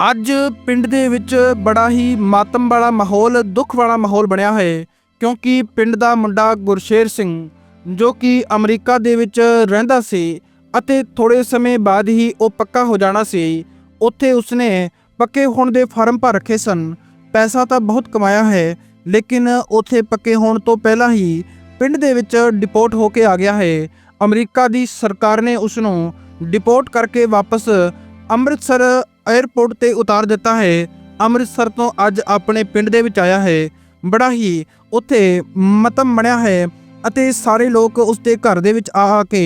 ਅੱਜ ਪਿੰਡ ਦੇ ਵਿੱਚ ਬੜਾ ਹੀ ਮਾਤਮ ਵਾਲਾ ਮਾਹੌਲ, ਦੁੱਖ ਵਾਲਾ ਮਾਹੌਲ ਬਣਿਆ ਹੈ, ਕਿਉਂਕਿ ਪਿੰਡ ਦਾ ਮੁੰਡਾ ਗੁਰਸ਼ੇਰ ਸਿੰਘ, ਜੋ ਕਿ ਅਮਰੀਕਾ ਦੇ ਵਿੱਚ ਰਹਿੰਦਾ ਸੀ ਅਤੇ ਥੋੜੇ ਸਮੇਂ ਬਾਅਦ ਹੀ ਉਹ ਪੱਕਾ ਹੋ ਜਾਣਾ ਸੀ, ਉੱਥੇ ਉਸਨੇ ਪੱਕੇ ਹੋਣ ਦੇ ਫਾਰਮ ਭਰ ਰੱਖੇ ਸਨ। ਪੈਸਾ ਤਾਂ ਬਹੁਤ ਕਮਾਇਆ ਹੈ, ਲੇਕਿਨ ਉੱਥੇ ਪੱਕੇ ਹੋਣ ਤੋਂ ਪਹਿਲਾਂ ਹੀ ਪਿੰਡ ਦੇ ਵਿੱਚ ਡਿਪੋਰਟ ਹੋ ਕੇ ਆ ਗਿਆ ਹੈ। ਅਮਰੀਕਾ ਦੀ ਸਰਕਾਰ ਨੇ ਉਸ ਨੂੰ ਡਿਪੋਰਟ ਕਰਕੇ ਵਾਪਸ ਅੰਮ੍ਰਿਤਸਰ 에ਅਰਪੋਰਟ ਤੇ ਉਤਾਰ ਦਿੱਤਾ ਹੈ। ਅੰਮ੍ਰਿਤਸਰ ਤੋਂ ਅੱਜ ਆਪਣੇ ਪਿੰਡ ਦੇ ਵਿੱਚ ਆਇਆ ਹੈ। ਬੜਾ ਹੀ ਉੱਥੇ ਮਤਮ ਬਣਿਆ ਹੈ ਅਤੇ ਸਾਰੇ ਲੋਕ ਉਸ ਦੇ ਘਰ ਦੇ ਵਿੱਚ ਆ ਆ ਕੇ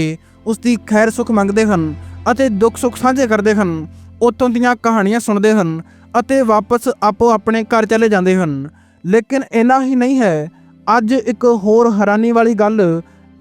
ਉਸ ਦੀ ਖੈਰ ਸੁਖ ਮੰਗਦੇ ਹਨ ਅਤੇ ਦੁੱਖ ਸੁੱਖ ਸਾਂਝੇ ਕਰਦੇ ਹਨ। ਉੱਥੋਂ ਦੀਆਂ ਕਹਾਣੀਆਂ ਸੁਣਦੇ ਹਨ ਅਤੇ ਵਾਪਸ ਆਪੋ ਆਪਣੇ ਘਰ ਚਲੇ ਜਾਂਦੇ ਹਨ। ਲੇਕਿਨ ਇੰਨਾ ਹੀ ਨਹੀਂ ਹੈ, ਅੱਜ ਇੱਕ ਹੋਰ ਹੈਰਾਨੀ ਵਾਲੀ ਗੱਲ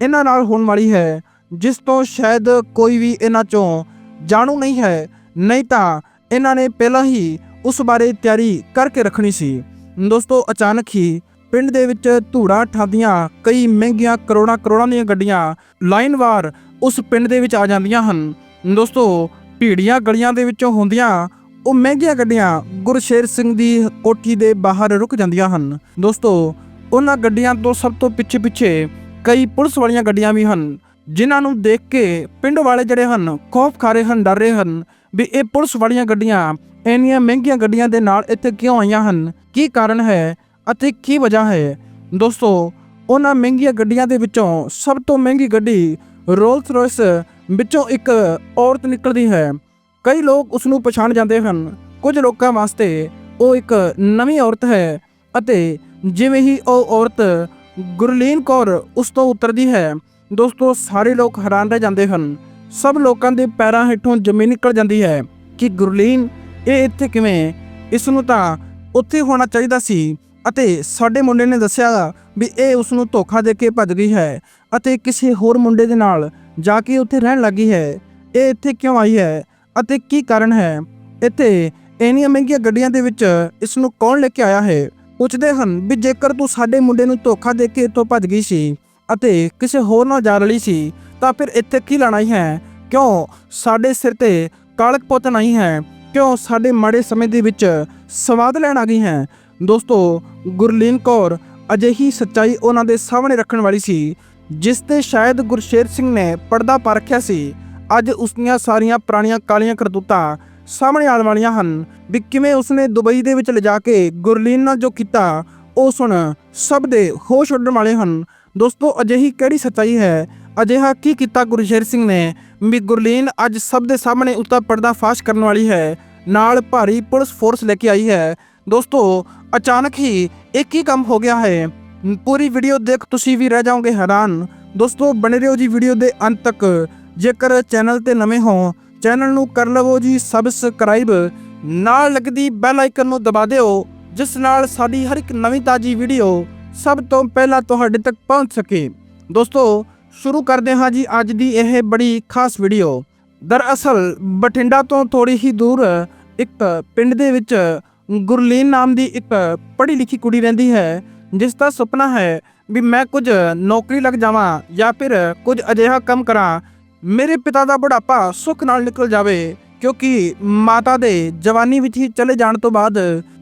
ਇਹਨਾਂ ਨਾਲ ਹੋਣ ਵਾਲੀ ਹੈ, ਜਿਸ ਤੋਂ ਸ਼ਾਇਦ ਕੋਈ ਵੀ ਇਹਨਾਂ ਚੋਂ ਜਾਣੂ ਨਹੀਂ ਹੈ। ਨਹੀਂ ਤਾਂ ਇਹਨਾਂ ਨੇ ਪਹਿਲਾਂ ਹੀ ਉਸ ਬਾਰੇ ਤਿਆਰੀ ਕਰਕੇ ਰੱਖਣੀ ਸੀ। ਦੋਸਤੋ, ਅਚਾਨਕ ਹੀ ਪਿੰਡ ਦੇ ਵਿੱਚ ਧੂੜਾ ਠਾਦੀਆਂ ਕਈ ਮਹਿੰਗੀਆਂ ਕਰੋੜਾਂ ਕਰੋੜਾਂ ਦੀਆਂ ਗੱਡੀਆਂ ਲਾਈਨਵਾਰ ਉਸ ਪਿੰਡ ਦੇ ਵਿੱਚ ਆ ਜਾਂਦੀਆਂ ਹਨ। ਦੋਸਤੋ, ਭੀੜੀਆਂ ਗਲੀਆਂ ਦੇ ਵਿੱਚੋਂ ਹੁੰਦੀਆਂ, ਉਹ ਮਹਿੰਗੀਆਂ ਗੱਡੀਆਂ ਗੁਰਸ਼ੇਰ ਸਿੰਘ ਦੀ ਕੋਠੀ ਦੇ ਬਾਹਰ ਰੁਕ ਜਾਂਦੀਆਂ ਹਨ। ਦੋਸਤੋ, ਉਹਨਾਂ ਗੱਡੀਆਂ ਤੋਂ ਸਭ ਤੋਂ ਪਿੱਛੇ ਪਿੱਛੇ ਕਈ ਪੁਲਿਸ ਵਾਲੀਆਂ ਗੱਡੀਆਂ ਵੀ ਹਨ, ਜਿਨ੍ਹਾਂ ਨੂੰ ਦੇਖ ਕੇ ਪਿੰਡ ਵਾਲੇ ਜਿਹੜੇ ਹਨ, ਖੌਫ ਖਾ ਰਹੇ ਹਨ, ਡਰ ਰਹੇ ਹਨ ਵੀ ਇਹ ਪੁਲਿਸ ਵਾਲੀਆਂ ਗੱਡੀਆਂ, ਇੰਨੀਆਂ ਮਹਿੰਗੀਆਂ ਗੱਡੀਆਂ ਦੇ ਨਾਲ ਇੱਥੇ ਕਿਉਂ ਆਈਆਂ ਹਨ? ਕੀ ਕਾਰਨ ਹੈ ਅਤੇ ਕੀ ਵਜ੍ਹਾ ਹੈ? ਦੋਸਤੋ, ਉਹਨਾਂ ਮਹਿੰਗੀਆਂ ਗੱਡੀਆਂ ਦੇ ਵਿੱਚੋਂ ਸਭ ਤੋਂ ਮਹਿੰਗੀ ਗੱਡੀ ਰੋਲਸ ਰੋਇਸ ਵਿੱਚੋਂ ਇੱਕ ਔਰਤ ਨਿਕਲਦੀ ਹੈ। ਕਈ ਲੋਕ ਉਸ ਨੂੰ ਪਛਾਣ ਜਾਂਦੇ ਹਨ। ਕੁਝ ਲੋਕਾਂ ਵਾਸਤੇ ਉਹ ਇੱਕ ਨਵੀਂ ਔਰਤ ਹੈ ਅਤੇ ਜਿਵੇਂ ਹੀ ਉਹ ਔਰਤ ਗੁਰਲੀਨ ਕੌਰ ਉਸ ਤੋਂ ਉਤਰਦੀ ਹੈ, ਦੋਸਤੋ, ਸਾਰੇ ਲੋਕ ਹੈਰਾਨ ਰਹਿ ਜਾਂਦੇ ਹਨ। ਸਭ ਲੋਕਾਂ ਦੇ ਪੈਰਾਂ ਹੇਠੋਂ ਜ਼ਮੀਨ ਨਿਕਲ ਜਾਂਦੀ ਹੈ ਕਿ ਗੁਰਲੀਨ, ਇਹ ਇੱਥੇ ਕਿਵੇਂ ਇਸ ਨੂੰ ਤਾਂ ਉੱਥੇ ਹੋਣਾ ਚਾਹੀਦਾ ਸੀ ਅਤੇ ਸਾਡੇ ਮੁੰਡੇ ਨੇ ਦੱਸਿਆ ਵੀ ਇਹ ਉਸ ਨੂੰ ਧੋਖਾ ਦੇ ਕੇ ਭੱਜ ਗਈ ਹੈ ਅਤੇ ਕਿਸੇ ਹੋਰ ਮੁੰਡੇ ਦੇ ਨਾਲ ਜਾ ਕੇ ਉੱਥੇ ਰਹਿਣ ਲੱਗੀ ਹੈ। ਇਹ ਇੱਥੇ ਕਿਉਂ ਆਈ ਹੈ ਅਤੇ ਕੀ ਕਾਰਨ ਹੈ? ਇੱਥੇ ਇੰਨੀਆਂ ਮਹਿੰਗੀਆਂ ਗੱਡੀਆਂ ਦੇ ਵਿੱਚ ਇਸ ਨੂੰ ਕੌਣ ਲੈ ਕੇ ਆਇਆ ਹੈ? ਪੁੱਛਦੇ ਹਨ ਵੀ ਜੇਕਰ ਤੂੰ ਸਾਡੇ ਮੁੰਡੇ ਨੂੰ ਧੋਖਾ ਦੇ ਕੇ ਇੱਥੋਂ ਭੱਜ ਗਈ ਸੀ ਅਤੇ ਕਿਸੇ ਹੋਰ ਨਾਲ ਜਾ ਰਲੀ ਸੀ ਤਾਂ ਫਿਰ ਇੱਥੇ ਕੀ ਲੈਣਾ ਹੀ ਹੈ? ਕਿਉਂ ਸਾਡੇ ਸਿਰ ਤੇ ਕਾਲਕ ਪੁੱਤ ਨਹੀਂ ਹੈ? ਕਿਉਂ ਸਾਡੇ ਮਾੜੇ ਸਮੇਂ ਦੇ ਵਿੱਚ ਸਵਾਦ ਲੈਣ ਆ ਗਈ ਹੈ? ਦੋਸਤੋ, ਗੁਰਲੀਨ ਕੌਰ ਅਜਿਹੀ ਸੱਚਾਈ ਉਹਨਾਂ ਦੇ ਸਾਹਮਣੇ ਰੱਖਣ ਵਾਲੀ ਸੀ, ਜਿਸ ਤੇ ਸ਼ਾਇਦ ਗੁਰਸ਼ੇਰ ਸਿੰਘ ਨੇ ਪਰਦਾ ਪਾ ਰੱਖਿਆ ਸੀ। ਅੱਜ ਉਸ ਦੀਆਂ ਸਾਰੀਆਂ ਪੁਰਾਣੀਆਂ ਕਾਲੀਆਂ ਕਰਤੂਤਾਂ ਸਾਹਮਣੇ ਆਉਣ ਵਾਲੀਆਂ ਹਨ ਵੀ ਕਿਵੇਂ ਉਸਨੇ ਦੁਬਈ ਦੇ ਵਿੱਚ ਲਿਜਾ ਕੇ ਗੁਰਲੀਨ ਨਾਲ ਜੋ ਕੀਤਾ, ਉਹ ਸੁਣ ਸਭ ਦੇ ਹੋਸ਼ ਉੱਡਣ ਵਾਲੇ ਹਨ। ਦੋਸਤੋ, ਅਜਿਹੀ ਕਿਹੜੀ ਸੱਚਾਈ ਹੈ ਅਜਿਹਾ ਕੀ ਕੀਤਾ ਗੁਰਸ਼ੇਰ ਸਿੰਘ ਨੇ? ਵੀ ਗੁਰਲੀਨ ਅੱਜ ਸਭ ਦੇ ਸਾਹਮਣੇ ਉਸਦਾ ਪਰਦਾ ਫਾਸ਼ ਕਰਨ ਵਾਲੀ ਹੈ। ਨਾਲ ਭਾਰੀ ਪੁਲਿਸ ਫੋਰਸ ਲੈ ਕੇ ਆਈ ਹੈ। ਦੋਸਤੋ, ਅਚਾਨਕ ਹੀ ਇਹ ਕੀ ਕੰਮ ਹੋ ਗਿਆ ਹੈ? ਪੂਰੀ ਵੀਡੀਓ ਦੇਖ ਤੁਸੀਂ ਵੀ ਰਹਿ ਜਾਓਗੇ ਹੈਰਾਨ। ਦੋਸਤੋ, ਬਣੇ ਰਹੋ ਜੀ ਵੀਡੀਓ ਦੇ ਅੰਤ ਤੱਕ। ਜੇਕਰ ਚੈਨਲ ਤੇ ਨਵੇਂ ਹੋ, ਚੈਨਲ ਨੂੰ ਕਰ ਲਵੋ ਜੀ ਸਬਸਕ੍ਰਾਈਬ ਨਾਲ ਲੱਗਦੀ ਬੈਲ ਆਈਕਨ ਨੂੰ ਦਬਾ ਦਿਓ, ਜਿਸ ਨਾਲ ਸਾਡੀ ਹਰ ਇੱਕ ਨਵੀਂ ਤਾਜੀ ਵੀਡੀਓ ਸਭ ਤੋਂ ਪਹਿਲਾਂ ਤੁਹਾਡੇ ਤੱਕ ਪਹੁੰਚ ਸਕੇ। ਦੋਸਤੋ ਸ਼ੁਰੂ ਕਰਦੇ ਹਾਂ ਜੀ ਅੱਜ ਦੀ ਇਹ ਬੜੀ ਖਾਸ ਵੀਡੀਓ ਦਰਅਸਲ ਬਠਿੰਡਾ ਤੋਂ ਥੋੜੀ ਹੀ ਦੂਰ ਇੱਕ ਪਿੰਡ ਦੇ ਵਿੱਚ ਗੁਰਲੀਨ ਨਾਮ ਦੀ ਇੱਕ ਪੜ੍ਹੀ ਲਿਖੀ ਕੁੜੀ ਰਹਿੰਦੀ ਹੈ, ਜਿਸ ਦਾ ਸੁਪਨਾ ਹੈ ਵੀ ਮੈਂ ਕੁਝ ਨੌਕਰੀ ਲੱਗ ਜਾਵਾਂ ਜਾਂ ਫਿਰ ਕੁਝ ਅਜਿਹਾ ਕੰਮ ਕਰਾਂ, ਮੇਰੇ ਪਿਤਾ ਦਾ ਬੁਢਾਪਾ ਸੁੱਖ ਨਾਲ ਨਿਕਲ ਜਾਵੇ, ਕਿਉਂਕਿ ਮਾਤਾ ਦੇ ਜਵਾਨੀ ਵਿੱਚ ਹੀ ਚਲੇ ਜਾਣ ਤੋਂ ਬਾਅਦ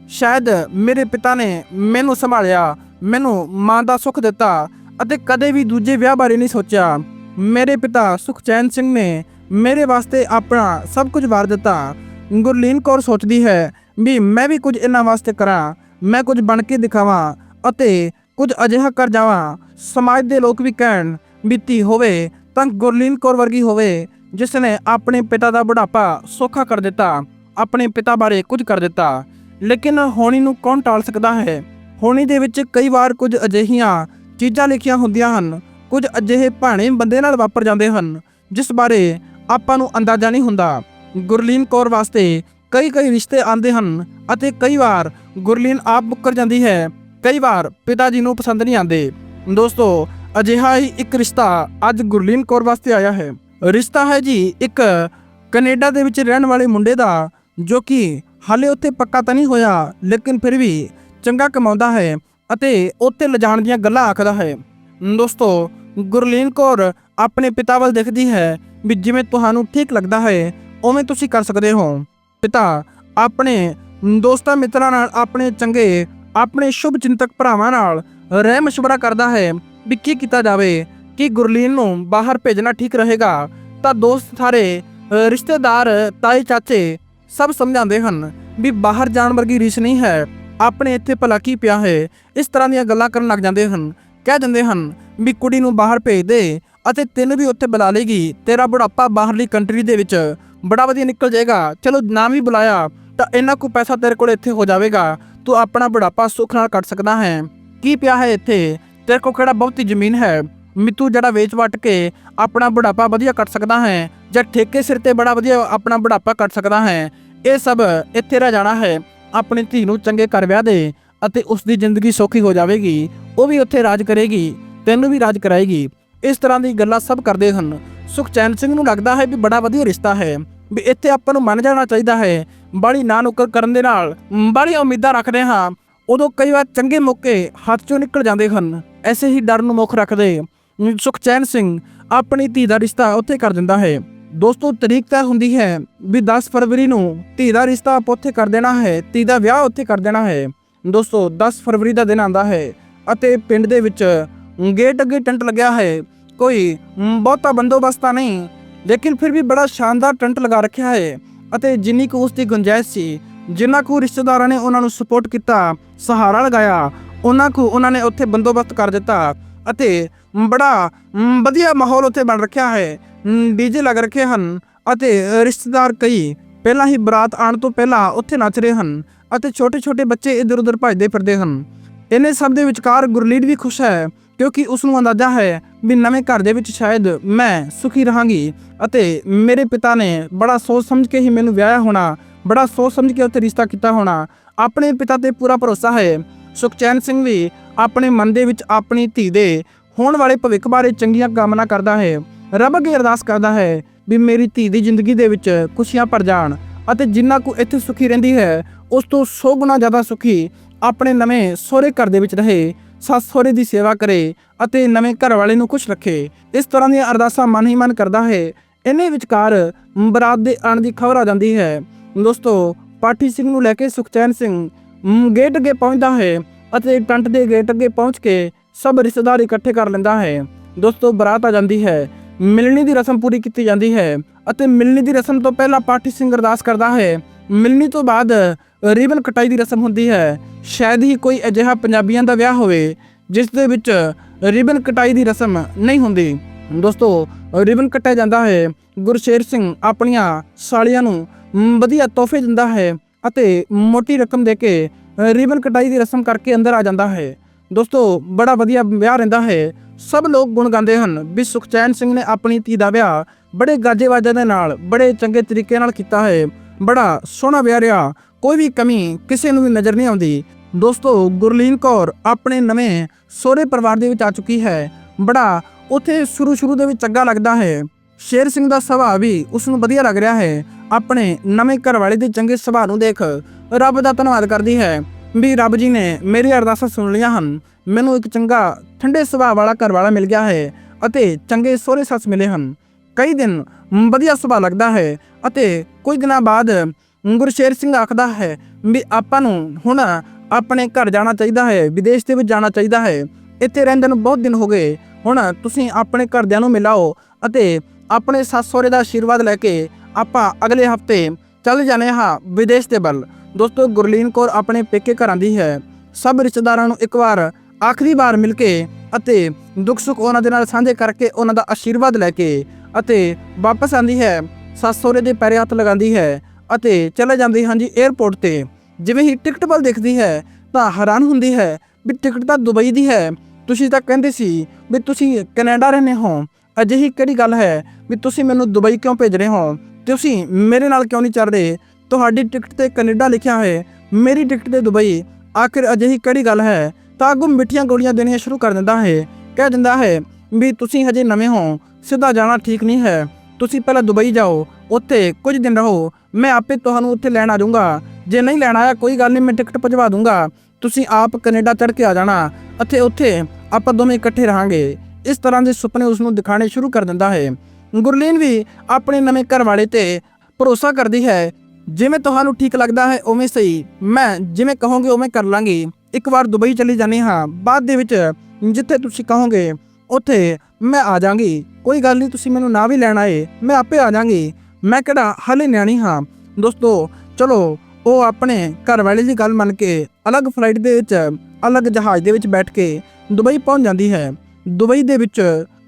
ਸ਼ਾਇਦ ਮੇਰੇ ਪਿਤਾ ਨੇ ਮੈਨੂੰ ਸੰਭਾਲਿਆ, ਮੈਨੂੰ ਮਾਂ ਦਾ ਸੁੱਖ ਦਿੱਤਾ ਅਤੇ ਕਦੇ ਵੀ ਦੂਜੇ ਵਿਆਹ ਬਾਰੇ ਨਹੀਂ ਸੋਚਿਆ। ਮੇਰੇ ਪਿਤਾ ਸੁਖਚੈਨ ਸਿੰਘ ਨੇ ਮੇਰੇ ਵਾਸਤੇ ਆਪਣਾ ਸਭ ਕੁਝ ਵਾਰ ਦਿੱਤਾ। ਗੁਰਲੀਨ ਕੌਰ ਸੋਚਦੀ ਹੈ ਵੀ ਮੈਂ ਵੀ ਕੁਝ ਇਹਨਾਂ ਵਾਸਤੇ ਕਰਾਂ, ਮੈਂ ਕੁਝ ਬਣ ਕੇ ਦਿਖਾਵਾਂ ਅਤੇ ਕੁਝ ਅਜਿਹਾ ਕਰ ਜਾਵਾਂ। ਸਮਾਜ ਦੇ ਲੋਕ ਵੀ ਕਹਿਣ ਵੀ ਧੀ ਹੋਵੇ ਤਾਂ ਗੁਰਲੀਨ ਕੌਰ ਵਰਗੀ ਹੋਵੇ, ਜਿਸ ਨੇ ਆਪਣੇ ਪਿਤਾ ਦਾ ਬੁਢਾਪਾ ਸੌਖਾ ਕਰ ਦਿੱਤਾ, ਆਪਣੇ ਪਿਤਾ ਬਾਰੇ ਕੁਝ ਕਰ ਦਿੱਤਾ। ਲੇਕਿਨ ਹੋਣੀ ਨੂੰ ਕੌਣ ਟਾਲ ਸਕਦਾ ਹੈ? ਹੋਣੀ ਦੇ ਵਿੱਚ ਕਈ ਵਾਰ ਕੁਝ ਅਜਿਹੀਆਂ ਚੀਜ਼ਾਂ ਲਿਖੀਆਂ ਹੁੰਦੀਆਂ ਹਨ। ਕੁਝ ਅਜਿਹੇ ਭਾਣੇ ਬੰਦੇ ਨਾਲ ਵਾਪਰ ਜਾਂਦੇ ਹਨ, ਜਿਸ ਬਾਰੇ ਆਪਾਂ ਨੂੰ ਅੰਦਾਜ਼ਾ ਨਹੀਂ ਹੁੰਦਾ। ਗੁਰਲੀਨ ਕੌਰ ਵਾਸਤੇ ਕਈ ਕਈ ਰਿਸ਼ਤੇ ਆਉਂਦੇ ਹਨ ਅਤੇ ਕਈ ਵਾਰ ਗੁਰਲੀਨ ਆਪ ਮੁੱਕਰ ਜਾਂਦੀ ਹੈ। ਕਈ ਵਾਰ ਪਿਤਾ ਜੀ ਨੂੰ ਪਸੰਦ ਨਹੀਂ ਆਉਂਦੇ। ਦੋਸਤੋ, ਅਜਿਹਾ ਹੀ ਇੱਕ ਰਿਸ਼ਤਾ ਅੱਜ ਗੁਰਲੀਨ ਕੌਰ ਵਾਸਤੇ ਆਇਆ ਹੈ। ਰਿਸ਼ਤਾ ਹੈ ਜੀ ਇੱਕ ਕੈਨੇਡਾ ਦੇ ਵਿੱਚ ਰਹਿਣ ਵਾਲੇ ਮੁੰਡੇ ਦਾ, ਜੋ ਕਿ ਹਾਲੇ ਉੱਥੇ ਪੱਕਾ ਤਾਂ ਨਹੀਂ ਹੋਇਆ, ਲੇਕਿਨ ਫਿਰ ਵੀ ਚੰਗਾ ਕਮਾਉਂਦਾ ਹੈ। ਅਤੇ ਉੱਥੇ ਲਿਜਾਣ ਦੀਆਂ ਗੱਲਾਂ ਆਖਦਾ ਹੈ। ਦੋਸਤੋ, ਗੁਰਲੀਨ ਕੌਰ ਆਪਣੇ ਪਿਤਾ ਵੱਲ ਦੇਖਦੀ ਹੈ ਵੀ ਜਿਵੇਂ ਤੁਹਾਨੂੰ ਠੀਕ ਲੱਗਦਾ ਹੈ, ਉਵੇਂ ਤੁਸੀਂ ਕਰ ਸਕਦੇ ਹੋ। ਪਿਤਾ, ਆਪਣੇ ਦੋਸਤਾਂ ਮਿੱਤਰਾਂ ਨਾਲ, ਆਪਣੇ ਚੰਗੇ, ਆਪਣੇ ਸ਼ੁਭ ਚਿੰਤਕ ਭਰਾਵਾਂ ਨਾਲ ਰਹਿ ਮਸ਼ਵਰਾ ਕਰਦਾ ਹੈ ਵੀ ਕੀ ਕੀਤਾ ਜਾਵੇ, ਕਿ ਗੁਰਲੀਨ ਨੂੰ ਬਾਹਰ ਭੇਜਣਾ ਠੀਕ ਰਹੇਗਾ। ਤਾਂ ਦੋਸਤ ਸਾਰੇ, ਰਿਸ਼ਤੇਦਾਰ ਤਾਏ ਚਾਚੇ ਸਭ ਸਮਝਾਉਂਦੇ ਹਨ ਵੀ ਬਾਹਰ ਜਾਣ ਵਰਗੀ ਰੀਸ ਨਹੀਂ ਹੈ। ਆਪਣੇ ਇੱਥੇ ਭਲਾ ਕੀ ਪਿਆ ਹੈ? ਇਸ ਤਰ੍ਹਾਂ ਦੀਆਂ ਗੱਲਾਂ ਕਰਨ ਲੱਗ ਜਾਂਦੇ ਹਨ। ਕਹਿ ਦਿੰਦੇ ਹਨ, ਵੀ ਕੁੜੀ ਨੂੰ ਬਾਹਰ ਭੇਜ ਦੇ ਅਤੇ ਤੈਨੂੰ ਵੀ ਉੱਥੇ ਬੁਲਾ ਲੇਗੀ ਤੇਰਾ ਬੁਢਾਪਾ ਬਾਹਰਲੀ ਕੰਟਰੀ ਦੇ ਵਿੱਚ ਬੜਾ ਵਧੀਆ ਨਿਕਲ ਜਾਏਗਾ। ਚਲੋ, ਨਾ ਵੀ ਬੁਲਾਇਆ, ਤਾਂ ਇੰਨਾ ਕੁ ਪੈਸਾ ਤੇਰੇ ਕੋਲ ਇੱਥੇ ਹੋ ਜਾਵੇਗਾ। ਤੂੰ ਆਪਣਾ ਬੁਢਾਪਾ ਸੁੱਖ ਨਾਲ ਕੱਟ ਸਕਦਾ ਹੈ। ਕੀ ਪਿਆ ਹੈ ਇੱਥੇ? ਤੇਰੇ ਕੋਲ ਕਿਹੜਾ ਬਹੁਤੀ ਜ਼ਮੀਨ ਹੈ? ਮਿੱਤੂ ਜਿਹੜਾ ਵੇਚ ਵਟ ਕੇ ਆਪਣਾ ਬੁਢਾਪਾ ਵਧੀਆ ਕੱਟ ਸਕਦਾ ਹੈ, ਜਾਂ ਠੇਕੇ ਸਿਰ ਤੇ ਬੜਾ ਵਧੀਆ ਆਪਣਾ ਬੁਢਾਪਾ ਕੱਟ ਸਕਦਾ ਹੈ, ਇਹ ਸਭ ਇੱਥੇ ਰਹਿ ਜਾਣਾ ਹੈ। ਆਪਣੀ ਧੀ ਨੂੰ ਚੰਗੇ ਘਰ ਵਿਆਹ ਦੇ ਅਤੇ ਉਸ ਦੀ ਜ਼ਿੰਦਗੀ ਸੌਖੀ ਹੋ ਜਾਵੇਗੀ, ਉਹ ਵੀ ਉੱਥੇ ਰਾਜ ਕਰੇਗੀ, ਤੈਨੂੰ ਵੀ ਰਾਜ ਕਰਾਏਗੀ। ਇਸ ਤਰ੍ਹਾਂ ਦੀ ਗੱਲਾਂ ਸਭ ਕਰਦੇ ਹਨ। ਸੁਖਚੈਨ ਸਿੰਘ ਨੂੰ ਲੱਗਦਾ ਹੈ ਵੀ ਬੜਾ ਵਧੀਆ ਰਿਸ਼ਤਾ ਹੈ, ਵੀ ਇੱਥੇ ਆਪਾਂ ਨੂੰ ਮੰਨ ਜਾਣਾ ਚਾਹੀਦਾ ਹੈ। ਬਾੜੀ ਨਾਨੁਕਰ ਕਰਨ ਦੇ ਨਾਲ ਬਾੜੀਆਂ ਉਮੀਦਾਂ ਰੱਖਦੇ ਹਾਂ, ਉਦੋਂ ਕਈ ਵਾਰ ਚੰਗੇ ਮੌਕੇ ਹੱਥ ਚੋਂ ਨਿਕਲ ਜਾਂਦੇ ਹਨ। ਐਸੇ ਹੀ ਡਰ ਨੂੰ ਮੁੱਖ ਰੱਖਦੇ ਸੁਖਚੈਨ ਸਿੰਘ ਆਪਣੀ ਧੀ ਦਾ ਰਿਸ਼ਤਾ ਉੱਥੇ ਕਰ ਦਿੰਦਾ ਹੈ। ਦੋਸਤੋ, ਤਰੀਕ ਤੈਅ ਹੁੰਦੀ ਹੈ ਵੀ 10 ਫਰਵਰੀ ਨੂੰ ਧੀ ਦਾ ਰਿਸ਼ਤਾ ਆਪਾਂ ਉੱਥੇ ਕਰ ਦੇਣਾ ਹੈ, ਧੀ ਦਾ ਵਿਆਹ ਉੱਥੇ ਕਰ ਦੇਣਾ ਹੈ। ਦੋਸਤੋ 10 ਫਰਵਰੀ ਦਾ ਦਿਨ ਆਂਦਾ ਹੈ ਅਤੇ ਪਿੰਡ ਦੇ ਵਿੱਚ ਗੇਟ ਅੱਗੇ ਟੈਂਟ ਲੱਗਿਆ ਹੈ। ਕੋਈ ਬਹੁਤਾ ਬੰਦੋਬਸਤ ਤਾਂ ਨਹੀਂ, ਲੇਕਿਨ ਫਿਰ ਵੀ ਬੜਾ ਸ਼ਾਨਦਾਰ ਟੈਂਟ ਲਗਾ ਰੱਖਿਆ ਹੈ ਅਤੇ ਜਿੰਨੀ ਕੁ ਉਸ ਦੀ ਗੁੰਜਾਇਸ਼ ਸੀ, ਜਿੰਨਾ ਕੁ ਰਿਸ਼ਤੇਦਾਰਾਂ ਨੇ ਉਹਨਾਂ ਨੂੰ ਸਪੋਰਟ ਕੀਤਾ, ਸਹਾਰਾ ਲਗਾਇਆ, ਉਹਨਾਂ ਕੁ ਉਹਨਾਂ ਨੇ ਉੱਥੇ ਬੰਦੋਬਸਤ ਕਰ ਦਿੱਤਾ ਅਤੇ ਬੜਾ ਵਧੀਆ ਮਾਹੌਲ ਉੱਥੇ ਬਣ ਰੱਖਿਆ ਹੈ। ਡੀਜੇ ਲੱਗ ਰੱਖੇ ਹਨ ਅਤੇ ਰਿਸ਼ਤੇਦਾਰ ਕਈ ਪਹਿਲਾਂ ਹੀ ਬਰਾਤ ਆਉਣ ਤੋਂ ਪਹਿਲਾਂ ਉੱਥੇ ਨੱਚ ਰਹੇ ਹਨ ਅਤੇ ਛੋਟੇ-ਛੋਟੇ ਬੱਚੇ ਇੱਧਰ ਉੱਧਰ ਭੱਜਦੇ ਫਿਰਦੇ ਹਨ। ਇਹਨੇ ਸਭ ਦੇ ਵਿਚਕਾਰ ਗੁਰਲੀਨ ਵੀ ਖੁਸ਼ ਹੈ ਕਿਉਂਕਿ ਉਸ ਨੂੰ ਅੰਦਾਜ਼ਾ ਹੈ ਵੀ ਨਵੇਂ ਘਰ ਦੇ ਵਿੱਚ ਸ਼ਾਇਦ ਮੈਂ ਸੁਖੀ ਰਹਾਂਗੀ ਅਤੇ ਮੇਰੇ ਪਿਤਾ ਨੇ ਬੜਾ ਸੋਚ ਸਮਝ ਕੇ ਹੀ ਮੈਨੂੰ ਵਿਆਹਿਆ ਹੋਣਾ, ਬੜਾ ਸੋਚ ਸਮਝ ਕੇ ਉੱਥੇ ਰਿਸ਼ਤਾ ਕੀਤਾ ਹੋਣਾ, ਆਪਣੇ ਪਿਤਾ ਤੇ ਪੂਰਾ ਭਰੋਸਾ ਹੈ। ਸੁਖਚੈਨ ਸਿੰਘ ਵੀ ਆਪਣੇ ਮਨ ਦੇ ਵਿੱਚ ਆਪਣੀ ਧੀ ਦੇ ਹੋਣ ਵਾਲੇ ਭਵਿੱਖ ਬਾਰੇ ਚੰਗੀਆਂ ਕਾਮਨਾ ਕਰਦਾ ਹੈ। ਰੱਬ ਅੱਗੇ ਅਰਦਾਸ ਕਰਦਾ ਹੈ ਵੀ ਮੇਰੀ ਧੀ ਦੀ ਜ਼ਿੰਦਗੀ ਦੇ ਵਿੱਚ ਖੁਸ਼ੀਆਂ ਭਰ ਜਾਣ ਅਤੇ ਜਿੰਨਾ ਕੁ ਇੱਥੇ ਸੁਖੀ ਰਹਿੰਦੀ ਹੈ, ਉਸ ਤੋਂ 100 ਗੁਣਾ ਜ਼ਿਆਦਾ ਸੁਖੀ ਆਪਣੇ ਨਵੇਂ ਸਹੁਰੇ ਘਰ ਦੇ ਵਿੱਚ ਰਹੇ, ਸੱਸ ਸਹੁਰੇ ਦੀ ਸੇਵਾ ਕਰੇ ਅਤੇ ਨਵੇਂ ਘਰ ਵਾਲੇ ਨੂੰ ਖੁਸ਼ ਰੱਖੇ। ਇਸ ਤਰ੍ਹਾਂ ਦੀਆਂ ਅਰਦਾਸਾਂ ਮਨ ਹੀ ਮਨ ਕਰਦਾ ਹੈ। ਇਹਨੇ ਵਿਚਕਾਰ ਬਰਾਤ ਦੇ ਆਉਣ ਦੀ ਖਬਰ ਆ ਜਾਂਦੀ ਹੈ। ਦੋਸਤੋ, ਪਾਠੀ ਸਿੰਘ ਨੂੰ ਲੈ ਕੇ ਸੁਖਚੈਨ ਸਿੰਘ ਗੇਟ ਅੱਗੇ ਪਹੁੰਚਦਾ ਹੈ ਅਤੇ ਟੰਟ ਦੇ ਗੇਟ ਅੱਗੇ ਪਹੁੰਚ ਕੇ ਸਭ ਰਿਸ਼ਤੇਦਾਰ ਇਕੱਠੇ ਕਰ ਲੈਂਦਾ ਹੈ। ਦੋਸਤੋ, ਬਰਾਤ ਆ ਜਾਂਦੀ ਹੈ। ਮਿਲਣੀ ਦੀ ਰਸਮ ਪੂਰੀ ਕੀਤੀ ਜਾਂਦੀ ਹੈ ਅਤੇ ਮਿਲਣੀ ਦੀ ਰਸਮ ਤੋਂ ਪਹਿਲਾਂ ਪਾਠੀ ਸਿੰਘ ਅਰਦਾਸ ਕਰਦਾ ਹੈ। ਮਿਲਣੀ ਤੋਂ ਬਾਅਦ ਰਿਬਨ ਕਟਾਈ ਦੀ ਰਸਮ ਹੁੰਦੀ ਹੈ। ਸ਼ਾਇਦ ਹੀ ਕੋਈ ਅਜਿਹਾ ਪੰਜਾਬੀਆਂ ਦਾ ਵਿਆਹ ਹੋਵੇ, ਜਿਸ ਦੇ ਵਿੱਚ ਰਿਬਨ ਕਟਾਈ ਦੀ ਰਸਮ ਨਹੀਂ ਹੁੰਦੀ। ਦੋਸਤੋ, ਰਿਬਨ ਕੱਟਿਆ ਜਾਂਦਾ ਹੈ। ਗੁਰਸ਼ੇਰ ਸਿੰਘ ਆਪਣੀਆਂ ਸਾਲੀਆਂ ਨੂੰ ਵਧੀਆ ਤੋਹਫੇ ਦਿੰਦਾ ਹੈ ਅਤੇ ਮੋਟੀ ਰਕਮ ਦੇ ਕੇ ਰਿਬਨ ਕਟਾਈ ਦੀ ਰਸਮ ਕਰਕੇ ਅੰਦਰ ਆ ਜਾਂਦਾ ਹੈ। ਦੋਸਤੋ, ਬੜਾ ਵਧੀਆ ਵਿਆਹ ਰਹਿੰਦਾ ਹੈ। ਸਭ ਲੋਕ ਗੁਣ ਗਾਉਂਦੇ ਹਨ। ਵੀ ਸੁਖਚੈਨ ਸਿੰਘ ਨੇ ਆਪਣੀ ਧੀ ਦਾ ਵਿਆਹ ਬੜੇ ਗਾਜੇ ਵਾਜੇ ਦੇ ਨਾਲ, ਬੜੇ ਚੰਗੇ ਤਰੀਕੇ ਨਾਲ ਕੀਤਾ ਹੈ। ਬੜਾ ਸੋਹਣਾ ਵਿਆਹ ਰਿਹਾ। ਕੋਈ ਵੀ ਕਮੀ ਕਿਸੇ ਨੂੰ ਵੀ ਨਜ਼ਰ ਨਹੀਂ ਆਉਂਦੀ। ਦੋਸਤੋ, ਗੁਰਲੀਨ ਕੌਰ ਆਪਣੇ ਨਵੇਂ ਸਹੁਰੇ ਪਰਿਵਾਰ ਦੇ ਵਿੱਚ ਆ ਚੁੱਕੀ ਹੈ। ਬੜਾ ਉਥੇ ਸ਼ੁਰੂ ਸ਼ੁਰੂ ਦੇ ਵਿੱਚ ਚੰਗਾ ਲੱਗਦਾ ਹੈ। ਸ਼ੇਰ ਸਿੰਘ ਦਾ ਸੁਭਾਅ ਵੀ ਉਸ ਨੂੰ ਵਧੀਆ ਲੱਗ ਰਿਹਾ ਹੈ। ਆਪਣੇ ਨਵੇਂ ਘਰ ਵਾਲੇ ਦੇ ਚੰਗੇ ਸੁਭਾਅ ਨੂੰ ਦੇਖ ਰੱਬ ਦਾ ਧੰਨਵਾਦ ਕਰਦੀ ਹੈ। ਵੀ ਰੱਬ ਜੀ ਨੇ ਮੇਰੀ ਅਰਦਾਸਾਂ ਸੁਣ ਲਈਆਂ ਹਨ। ਮੈਨੂੰ ਇੱਕ ਚੰਗਾ ਠੰਡੇ ਸੁਭਾਅ ਵਾਲਾ ਘਰ ਵਾਲਾ ਮਿਲ ਗਿਆ ਹੈ ਅਤੇ ਚੰਗੇ ਸਹੁਰੇ ਸੱਸ ਮਿਲੇ ਹਨ। ਕਈ ਦਿਨ ਵਧੀਆ ਸੁਭਾਅ ਲੱਗਦਾ ਹੈ ਅਤੇ ਕੁਝ ਦਿਨਾਂ ਬਾਅਦ ਗੁਰਸ਼ੇਰ ਸਿੰਘ ਆਖਦਾ ਹੈ ਵੀ ਆਪਾਂ ਨੂੰ ਹੁਣ ਆਪਣੇ ਘਰ ਜਾਣਾ ਚਾਹੀਦਾ ਹੈ, ਵਿਦੇਸ਼ ਦੇ ਵਿੱਚ ਜਾਣਾ ਚਾਹੀਦਾ ਹੈ। ਇੱਥੇ ਰਹਿੰਦੇ ਨੂੰ ਬਹੁਤ ਦਿਨ ਹੋ ਗਏ। ਹੁਣ ਤੁਸੀਂ ਆਪਣੇ ਘਰਦਿਆਂ ਨੂੰ ਮਿਲਾਓ ਅਤੇ ਆਪਣੇ ਸੱਸ ਸਹੁਰੇ ਦਾ ਆਸ਼ੀਰਵਾਦ ਲੈ ਕੇ ਆਪਾਂ ਅਗਲੇ ਹਫ਼ਤੇ ਚੱਲ ਜਾਣੇ ਹਾਂ ਵਿਦੇਸ਼ ਦੇ ਵੱਲ। ਦੋਸਤੋ ਗੁਰਲੀਨ ਕੌਰ ਆਪਣੇ ਪੇਕੇ ਘਰਾਂ ਦੀ ਹੈ। ਸਭ ਰਿਸ਼ਤੇਦਾਰਾਂ ਨੂੰ ਇੱਕ ਵਾਰ ਆਖਰੀ ਵਾਰ ਮਿਲ ਕੇ ਅਤੇ ਦੁੱਖ ਸੁੱਖ ਉਹਨਾਂ ਦੇ ਨਾਲ ਸਾਂਝੇ ਕਰਕੇ ਉਹਨਾਂ ਦਾ ਆਸ਼ੀਰਵਾਦ ਲੈ ਕੇ ਅਤੇ ਵਾਪਸ ਆਂਦੀ ਹੈ, ਸੱਸ ਸਹੁਰੇ ਦੇ ਪੈਰੇ ਹੱਥ ਲਗਾਉਂਦੀ ਹੈ ਅਤੇ ਚਲੇ ਜਾਂਦੀ ਹਾਂ ਜੀ 에ਅਰਪੋਰਟ ਤੇ। ਜਿਵੇਂ ਹੀ ਟਿਕਟ ਵੱਲ ਦੇਖਦੀ ਹੈ ਤਾਂ ਹੈਰਾਨ ਹੁੰਦੀ ਹੈ ਵੀ ਟਿਕਟ ਤਾਂ ਦੁਬਈ ਦੀ ਹੈ। ਤੁਸੀਂ ਤਾਂ ਕਹਿੰਦੇ ਸੀ ਵੀ ਤੁਸੀਂ ਕੈਨੇਡਾ ਰਹਿੰਦੇ ਹੋ। ਅਜਿਹੀ ਕਿਹੜੀ ਗੱਲ ਹੈ ਵੀ ਤੁਸੀਂ ਮੈਨੂੰ ਦੁਬਈ ਕਿਉਂ ਭੇਜ ਰਹੇ ਹੋ? ਤੁਸੀਂ ਮੇਰੇ ਨਾਲ ਕਿਉਂ ਨਹੀਂ ਚੱਲ ਰਹੇ ਤੁਹਾਡੀ ਟਿਕਟ ਤੇ ਕੈਨੇਡਾ ਲਿਖਿਆ ਹੈ, ਮੇਰੀ ਟਿਕਟ ਤੇ ਦੁਬਈ। ਆਖਿਰ ਅਜਿਹੀ ਕਿਹੜੀ ਗੱਲ ਹੈ ਤਾਂ ਅੱਗੋਂ ਮਿੱਠੀਆਂ ਗੋਲੀਆਂ ਦੇਣੀਆਂ ਸ਼ੁਰੂ ਕਰ ਦਿੰਦਾ ਹੈ। ਕਹਿ ਦਿੰਦਾ ਹੈ, ਵੀ ਤੁਸੀਂ ਹਜੇ ਨਵੇਂ ਹੋ, ਸਿੱਧਾ ਜਾਣਾ ਠੀਕ ਨਹੀਂ ਹੈ। ਤੁਸੀਂ ਪਹਿਲਾਂ ਦੁਬਈ ਜਾਓ, ਉੱਥੇ ਕੁਝ ਦਿਨ ਰਹੋ, ਮੈਂ ਆਪੇ ਤੁਹਾਨੂੰ ਉੱਥੇ ਲੈਣ ਆ ਜਾਊਂਗਾ। ਜੇ ਨਹੀਂ ਲੈਣ ਆਇਆ, ਕੋਈ ਗੱਲ ਨਹੀਂ, ਮੈਂ ਟਿਕਟ ਭਜਵਾ ਦੂੰਗਾ। ਤੁਸੀਂ ਆਪ ਕੈਨੇਡਾ ਚੜ੍ਹ ਕੇ ਆ ਜਾਣਾ, ਅਤੇ ਉੱਥੇ ਆਪਾਂ ਦੋਵੇਂ ਇਕੱਠੇ ਰਹਾਂਗੇ। ਇਸ ਤਰ੍ਹਾਂ ਦੇ ਸੁਪਨੇ ਉਸ ਨੂੰ ਦਿਖਾਣੇ ਸ਼ੁਰੂ ਕਰ ਦਿੰਦਾ ਹੈ। ਗੁਰਲੀਨ ਵੀ ਆਪਣੇ ਨਵੇਂ ਘਰ ਵਾਲੇ ਤੇ ਭਰੋਸਾ ਕਰਦੀ ਹੈ ਜਿਵੇਂ ਤੁਹਾਨੂੰ ਠੀਕ ਲੱਗਦਾ ਹੈ, ਉਵੇਂ ਸਹੀ। ਮੈਂ ਜਿਵੇਂ ਕਹੋਗੇ ਉਵੇਂ ਕਰ ਲਾਂਗੀ। ਇੱਕ ਵਾਰ ਦੁਬਈ ਚਲੀ ਜਾਣੀ ਹਾਂ। ਬਾਅਦ ਦੇ ਵਿੱਚ ਜਿੱਥੇ ਤੁਸੀਂ ਕਹੋਗੇ, ਉੱਥੇ ਮੈਂ ਆ ਜਾਾਂਗੀ ਕੋਈ ਗੱਲ ਨਹੀਂ, ਤੁਸੀਂ ਮੈਨੂੰ ਨਾ ਵੀ ਲੈਣ ਆਏ, ਮੈਂ ਆਪੇ ਆ ਜਾਾਂਗੀ ਮੈਂ ਕਿਹੜਾ ਹਲੇ ਨਿਆਣੀ ਹਾਂ। ਦੋਸਤੋ, ਚਲੋ, ਉਹ ਆਪਣੇ ਘਰ ਵਾਲੇ ਦੀ ਗੱਲ ਮੰਨ ਕੇ ਅਲੱਗ ਫਲਾਈਟ ਦੇ ਵਿੱਚ, ਅਲੱਗ ਜਹਾਜ਼ ਦੇ ਵਿੱਚ ਬੈਠ ਕੇ ਦੁਬਈ ਪਹੁੰਚ ਜਾਂਦੀ ਹੈ। ਦੁਬਈ ਦੇ ਵਿੱਚ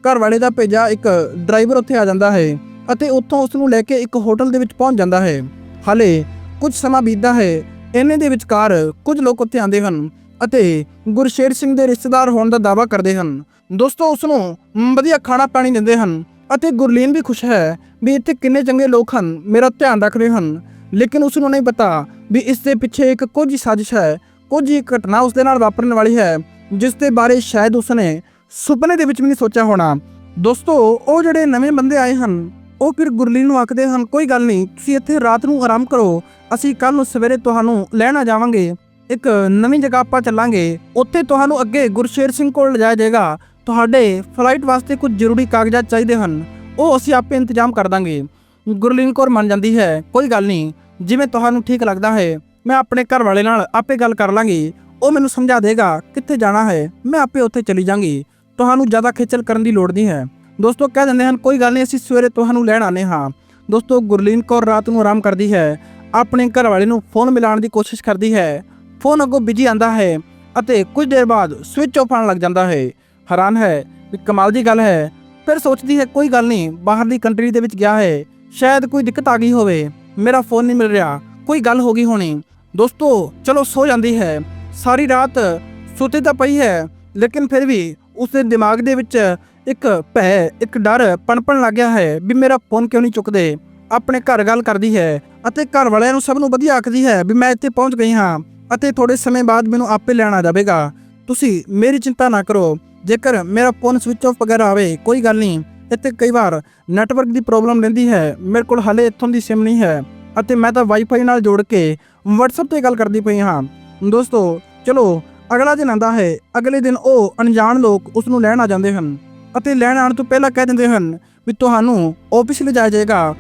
ਘਰ ਵਾਲੇ ਦਾ ਭੇਜਾ ਇੱਕ ਡਰਾਈਵਰ ਉੱਥੇ ਆ ਜਾਂਦਾ ਹੈ ਅਤੇ ਉੱਥੋਂ ਉਸ ਨੂੰ ਲੈ ਕੇ ਇੱਕ ਹੋਟਲ ਦੇ ਵਿੱਚ ਪਹੁੰਚ ਜਾਂਦਾ ਹੈ। ਹਾਲੇ ਕੁਝ ਸਮਾਂ ਬੀਤਦਾ ਹੈ, ਇੰਨੇ ਦੇ ਵਿਚਕਾਰ ਕੁਝ ਲੋਕ ਉੱਥੇ ਆਉਂਦੇ ਹਨ ਅਤੇ ਗੁਰਸ਼ੇਰ ਸਿੰਘ ਦੇ ਰਿਸ਼ਤੇਦਾਰ ਹੋਣ ਦਾ ਦਾਅਵਾ ਕਰਦੇ ਹਨ। ਦੋਸਤੋ ਉਸ ਨੂੰ ਵਧੀਆ ਖਾਣਾ ਪਾਣੀ ਦਿੰਦੇ ਹਨ ਅਤੇ ਗੁਰਲੀਨ ਵੀ ਖੁਸ਼ ਹੈ ਵੀ ਇੱਥੇ ਕਿੰਨੇ ਚੰਗੇ ਲੋਕ ਹਨ, ਮੇਰਾ ਧਿਆਨ ਰੱਖ ਰਹੇ ਹਨ। ਲੇਕਿਨ ਉਸ ਨੂੰ ਨਹੀਂ ਪਤਾ ਵੀ ਇਸ ਦੇ ਪਿੱਛੇ ਇੱਕ ਕੁਝ ਸਾਜ਼ਿਸ਼ ਹੈ, ਕੁਝ ਹੀ ਘਟਨਾ ਉਸ ਦੇ ਨਾਲ ਵਾਪਰਨ ਵਾਲੀ ਹੈ, ਜਿਸ ਦੇ ਬਾਰੇ ਸ਼ਾਇਦ ਉਸਨੇ ਸੁਪਨੇ ਦੇ ਵਿੱਚ ਵੀ ਨਹੀਂ ਸੋਚਿਆ ਹੋਣਾ। ਦੋਸਤੋ, ਉਹ ਜਿਹੜੇ ਨਵੇਂ ਬੰਦੇ ਆਏ ਹਨ ਉਹ ਫਿਰ ਗੁਰਲੀਨ ਨੂੰ ਆਖਦੇ ਹਨ, ਕੋਈ ਗੱਲ ਨਹੀਂ, ਤੁਸੀਂ ਇੱਥੇ ਰਾਤ ਨੂੰ ਆਰਾਮ ਕਰੋ, ਅਸੀਂ ਕੱਲ ਨੂੰ ਸਵੇਰੇ ਤੁਹਾਨੂੰ ਲੈਣ ਆ ਜਾਵਾਂਗੇ। ਇੱਕ ਨਵੀਂ ਜਗ੍ਹਾ ਆਪਾਂ ਚੱਲਾਂਗੇ। ਉੱਥੇ ਤੁਹਾਨੂੰ ਅੱਗੇ ਗੁਰਸ਼ੇਰ ਸਿੰਘ ਕੋਲ ਲਿਜਾਇਆ ਜਾਏਗਾ। ਤੁਹਾਡੇ ਫਲਾਈਟ ਵਾਸਤੇ ਕੁਝ ਜ਼ਰੂਰੀ ਕਾਗਜ਼ਾਤ ਚਾਹੀਦੇ ਹਨ। ਉਹ ਅਸੀਂ ਆਪੇ ਇੰਤਜ਼ਾਮ ਕਰ ਦਾਂਗੇ। ਗੁਰਲੀਨ ਕੌਰ ਮੰਨ ਜਾਂਦੀ ਹੈ, ਕੋਈ ਗੱਲ ਨਹੀਂ, ਜਿਵੇਂ ਤੁਹਾਨੂੰ ਠੀਕ ਲੱਗਦਾ ਹੈ, ਮੈਂ ਆਪਣੇ ਘਰ ਵਾਲੇ ਨਾਲ ਆਪੇ ਗੱਲ ਕਰ ਲਾਂਗੀ। ਉਹ ਮੈਨੂੰ ਸਮਝਾ ਦੇਗਾ ਕਿੱਥੇ ਜਾਣਾ ਹੈ, ਮੈਂ ਆਪੇ ਉੱਥੇ ਚਲੀ ਜਾਵਾਂਗੀ ਤੁਹਾਨੂੰ ਜ਼ਿਆਦਾ ਖੇਚਲ ਕਰਨ ਦੀ ਲੋੜ ਨਹੀਂ ਹੈ। ਦੋਸਤੋ ਕਹਿ ਦਿੰਦੇ ਹਨ, ਕੋਈ ਗੱਲ ਨਹੀਂ, ਅਸੀਂ ਸਵੇਰੇ ਤੁਹਾਨੂੰ ਲੈਣ ਆਨੇ ਹਾਂ। ਦੋਸਤੋ ਗੁਰਲੀਨ ਕੌਰ ਰਾਤ ਨੂੰ ਆਰਾਮ ਕਰਦੀ ਹੈ, ਆਪਣੇ ਘਰ ਵਾਲੇ ਨੂੰ ਫੋਨ ਮਿਲਾਉਣ ਦੀ ਕੋਸ਼ਿਸ਼ ਕਰਦੀ ਹੈ। ਫੋਨ ਅੱਗੋਂ ਬਿਜ਼ੀ ਆਂਦਾ ਹੈ ਅਤੇ ਕੁਝ ਦੇਰ ਬਾਅਦ ਸਵਿਚ ਆਫ ਆਉਣ ਲੱਗ ਜਾਂਦਾ ਹੈ। ਹੈਰਾਨ ਹੈ ਵੀ ਕਮਾਲ ਦੀ ਗੱਲ ਹੈ, ਫਿਰ ਸੋਚਦੀ ਹੈ, ਕੋਈ ਗੱਲ ਨਹੀਂ ਬਾਹਰਲੀ ਕੰਟਰੀ ਦੇ ਵਿੱਚ ਗਿਆ ਹੈ, ਸ਼ਾਇਦ ਕੋਈ ਦਿੱਕਤ ਆ ਗਈ ਹੋਵੇ, ਮੇਰਾ ਫੋਨ ਨਹੀਂ ਮਿਲ ਰਿਹਾ, ਕੋਈ ਗੱਲ ਹੋ ਗਈ ਹੋਣੀ। ਦੋਸਤੋ, ਚਲੋ ਸੋ ਜਾਂਦੀ ਹੈ, ਸਾਰੀ ਰਾਤ ਸੁੱਤੇ ਤਾਂ ਪਈ ਹੈ, ਲੇਕਿਨ ਫਿਰ ਵੀ ਉਸਦੇ ਦਿਮਾਗ ਦੇ ਵਿੱਚ ਇੱਕ ਭੈ, ਇੱਕ ਡਰ ਪਣਪਣ ਲੱਗ ਗਿਆ ਹੈ ਵੀ ਮੇਰਾ ਫੋਨ ਕਿਉਂ ਨਹੀਂ ਚੁੱਕਦੇ। ਆਪਣੇ ਘਰ ਗੱਲ ਕਰਦੀ ਹੈ ਅਤੇ ਘਰ ਵਾਲਿਆਂ ਨੂੰ ਸਭ ਨੂੰ ਵਧੀਆ ਆਖਦੀ ਹੈ ਵੀ ਮੈਂ ਇੱਥੇ ਪਹੁੰਚ ਗਈ ਹਾਂ ਅਤੇ ਥੋੜੇ ਸਮੇਂ ਬਾਅਦ ਮੈਨੂੰ ਆਪੇ ਲੈਣ ਆ ਜਾਵੇਗਾ। ਤੁਸੀਂ ਮੇਰੀ ਚਿੰਤਾ ਨਾ ਕਰੋ। ਜੇਕਰ ਮੇਰਾ ਫੋਨ ਸਵਿਚ ਆਫ ਵਗੈਰਾ ਆਵੇ, ਕੋਈ ਗੱਲ ਨਹੀਂ। ਇੱਥੇ ਕਈ ਵਾਰ ਨੈਟਵਰਕ ਦੀ ਪ੍ਰੋਬਲਮ ਰਹਿੰਦੀ ਹੈ। ਮੇਰੇ ਕੋਲ ਹਲੇ ਇੱਥੋਂ ਦੀ ਸਿਮ ਨਹੀਂ ਹੈ ਅਤੇ ਮੈਂ ਤਾਂ ਵਾਈਫਾਈ ਨਾਲ ਜੋੜ ਕੇ WhatsApp ਤੇ ਗੱਲ ਕਰਦੀ ਪਈ ਹਾਂ। ਦੋਸਤੋ, ਚਲੋ, ਅਗਲਾ ਦਿਨ ਆਂਦਾ ਹੈ। ਅਗਲੇ ਦਿਨ ਉਹ ਅਣਜਾਣ ਲੋਕ ਉਸ ਨੂੰ ਲੈਣ ਆ ਜਾਂਦੇ ਹਨ। ਅਤੇ ਲੈਣ ਆਉਣ ਤੋਂ ਪਹਿਲਾਂ ਕਹਿ ਦਿੰਦੇ ਹਨ ਵੀ ਤੁਹਾਨੂੰ ਆਫਿਸ ਲਿਜਾਇਆ ਜਾਏਗਾ।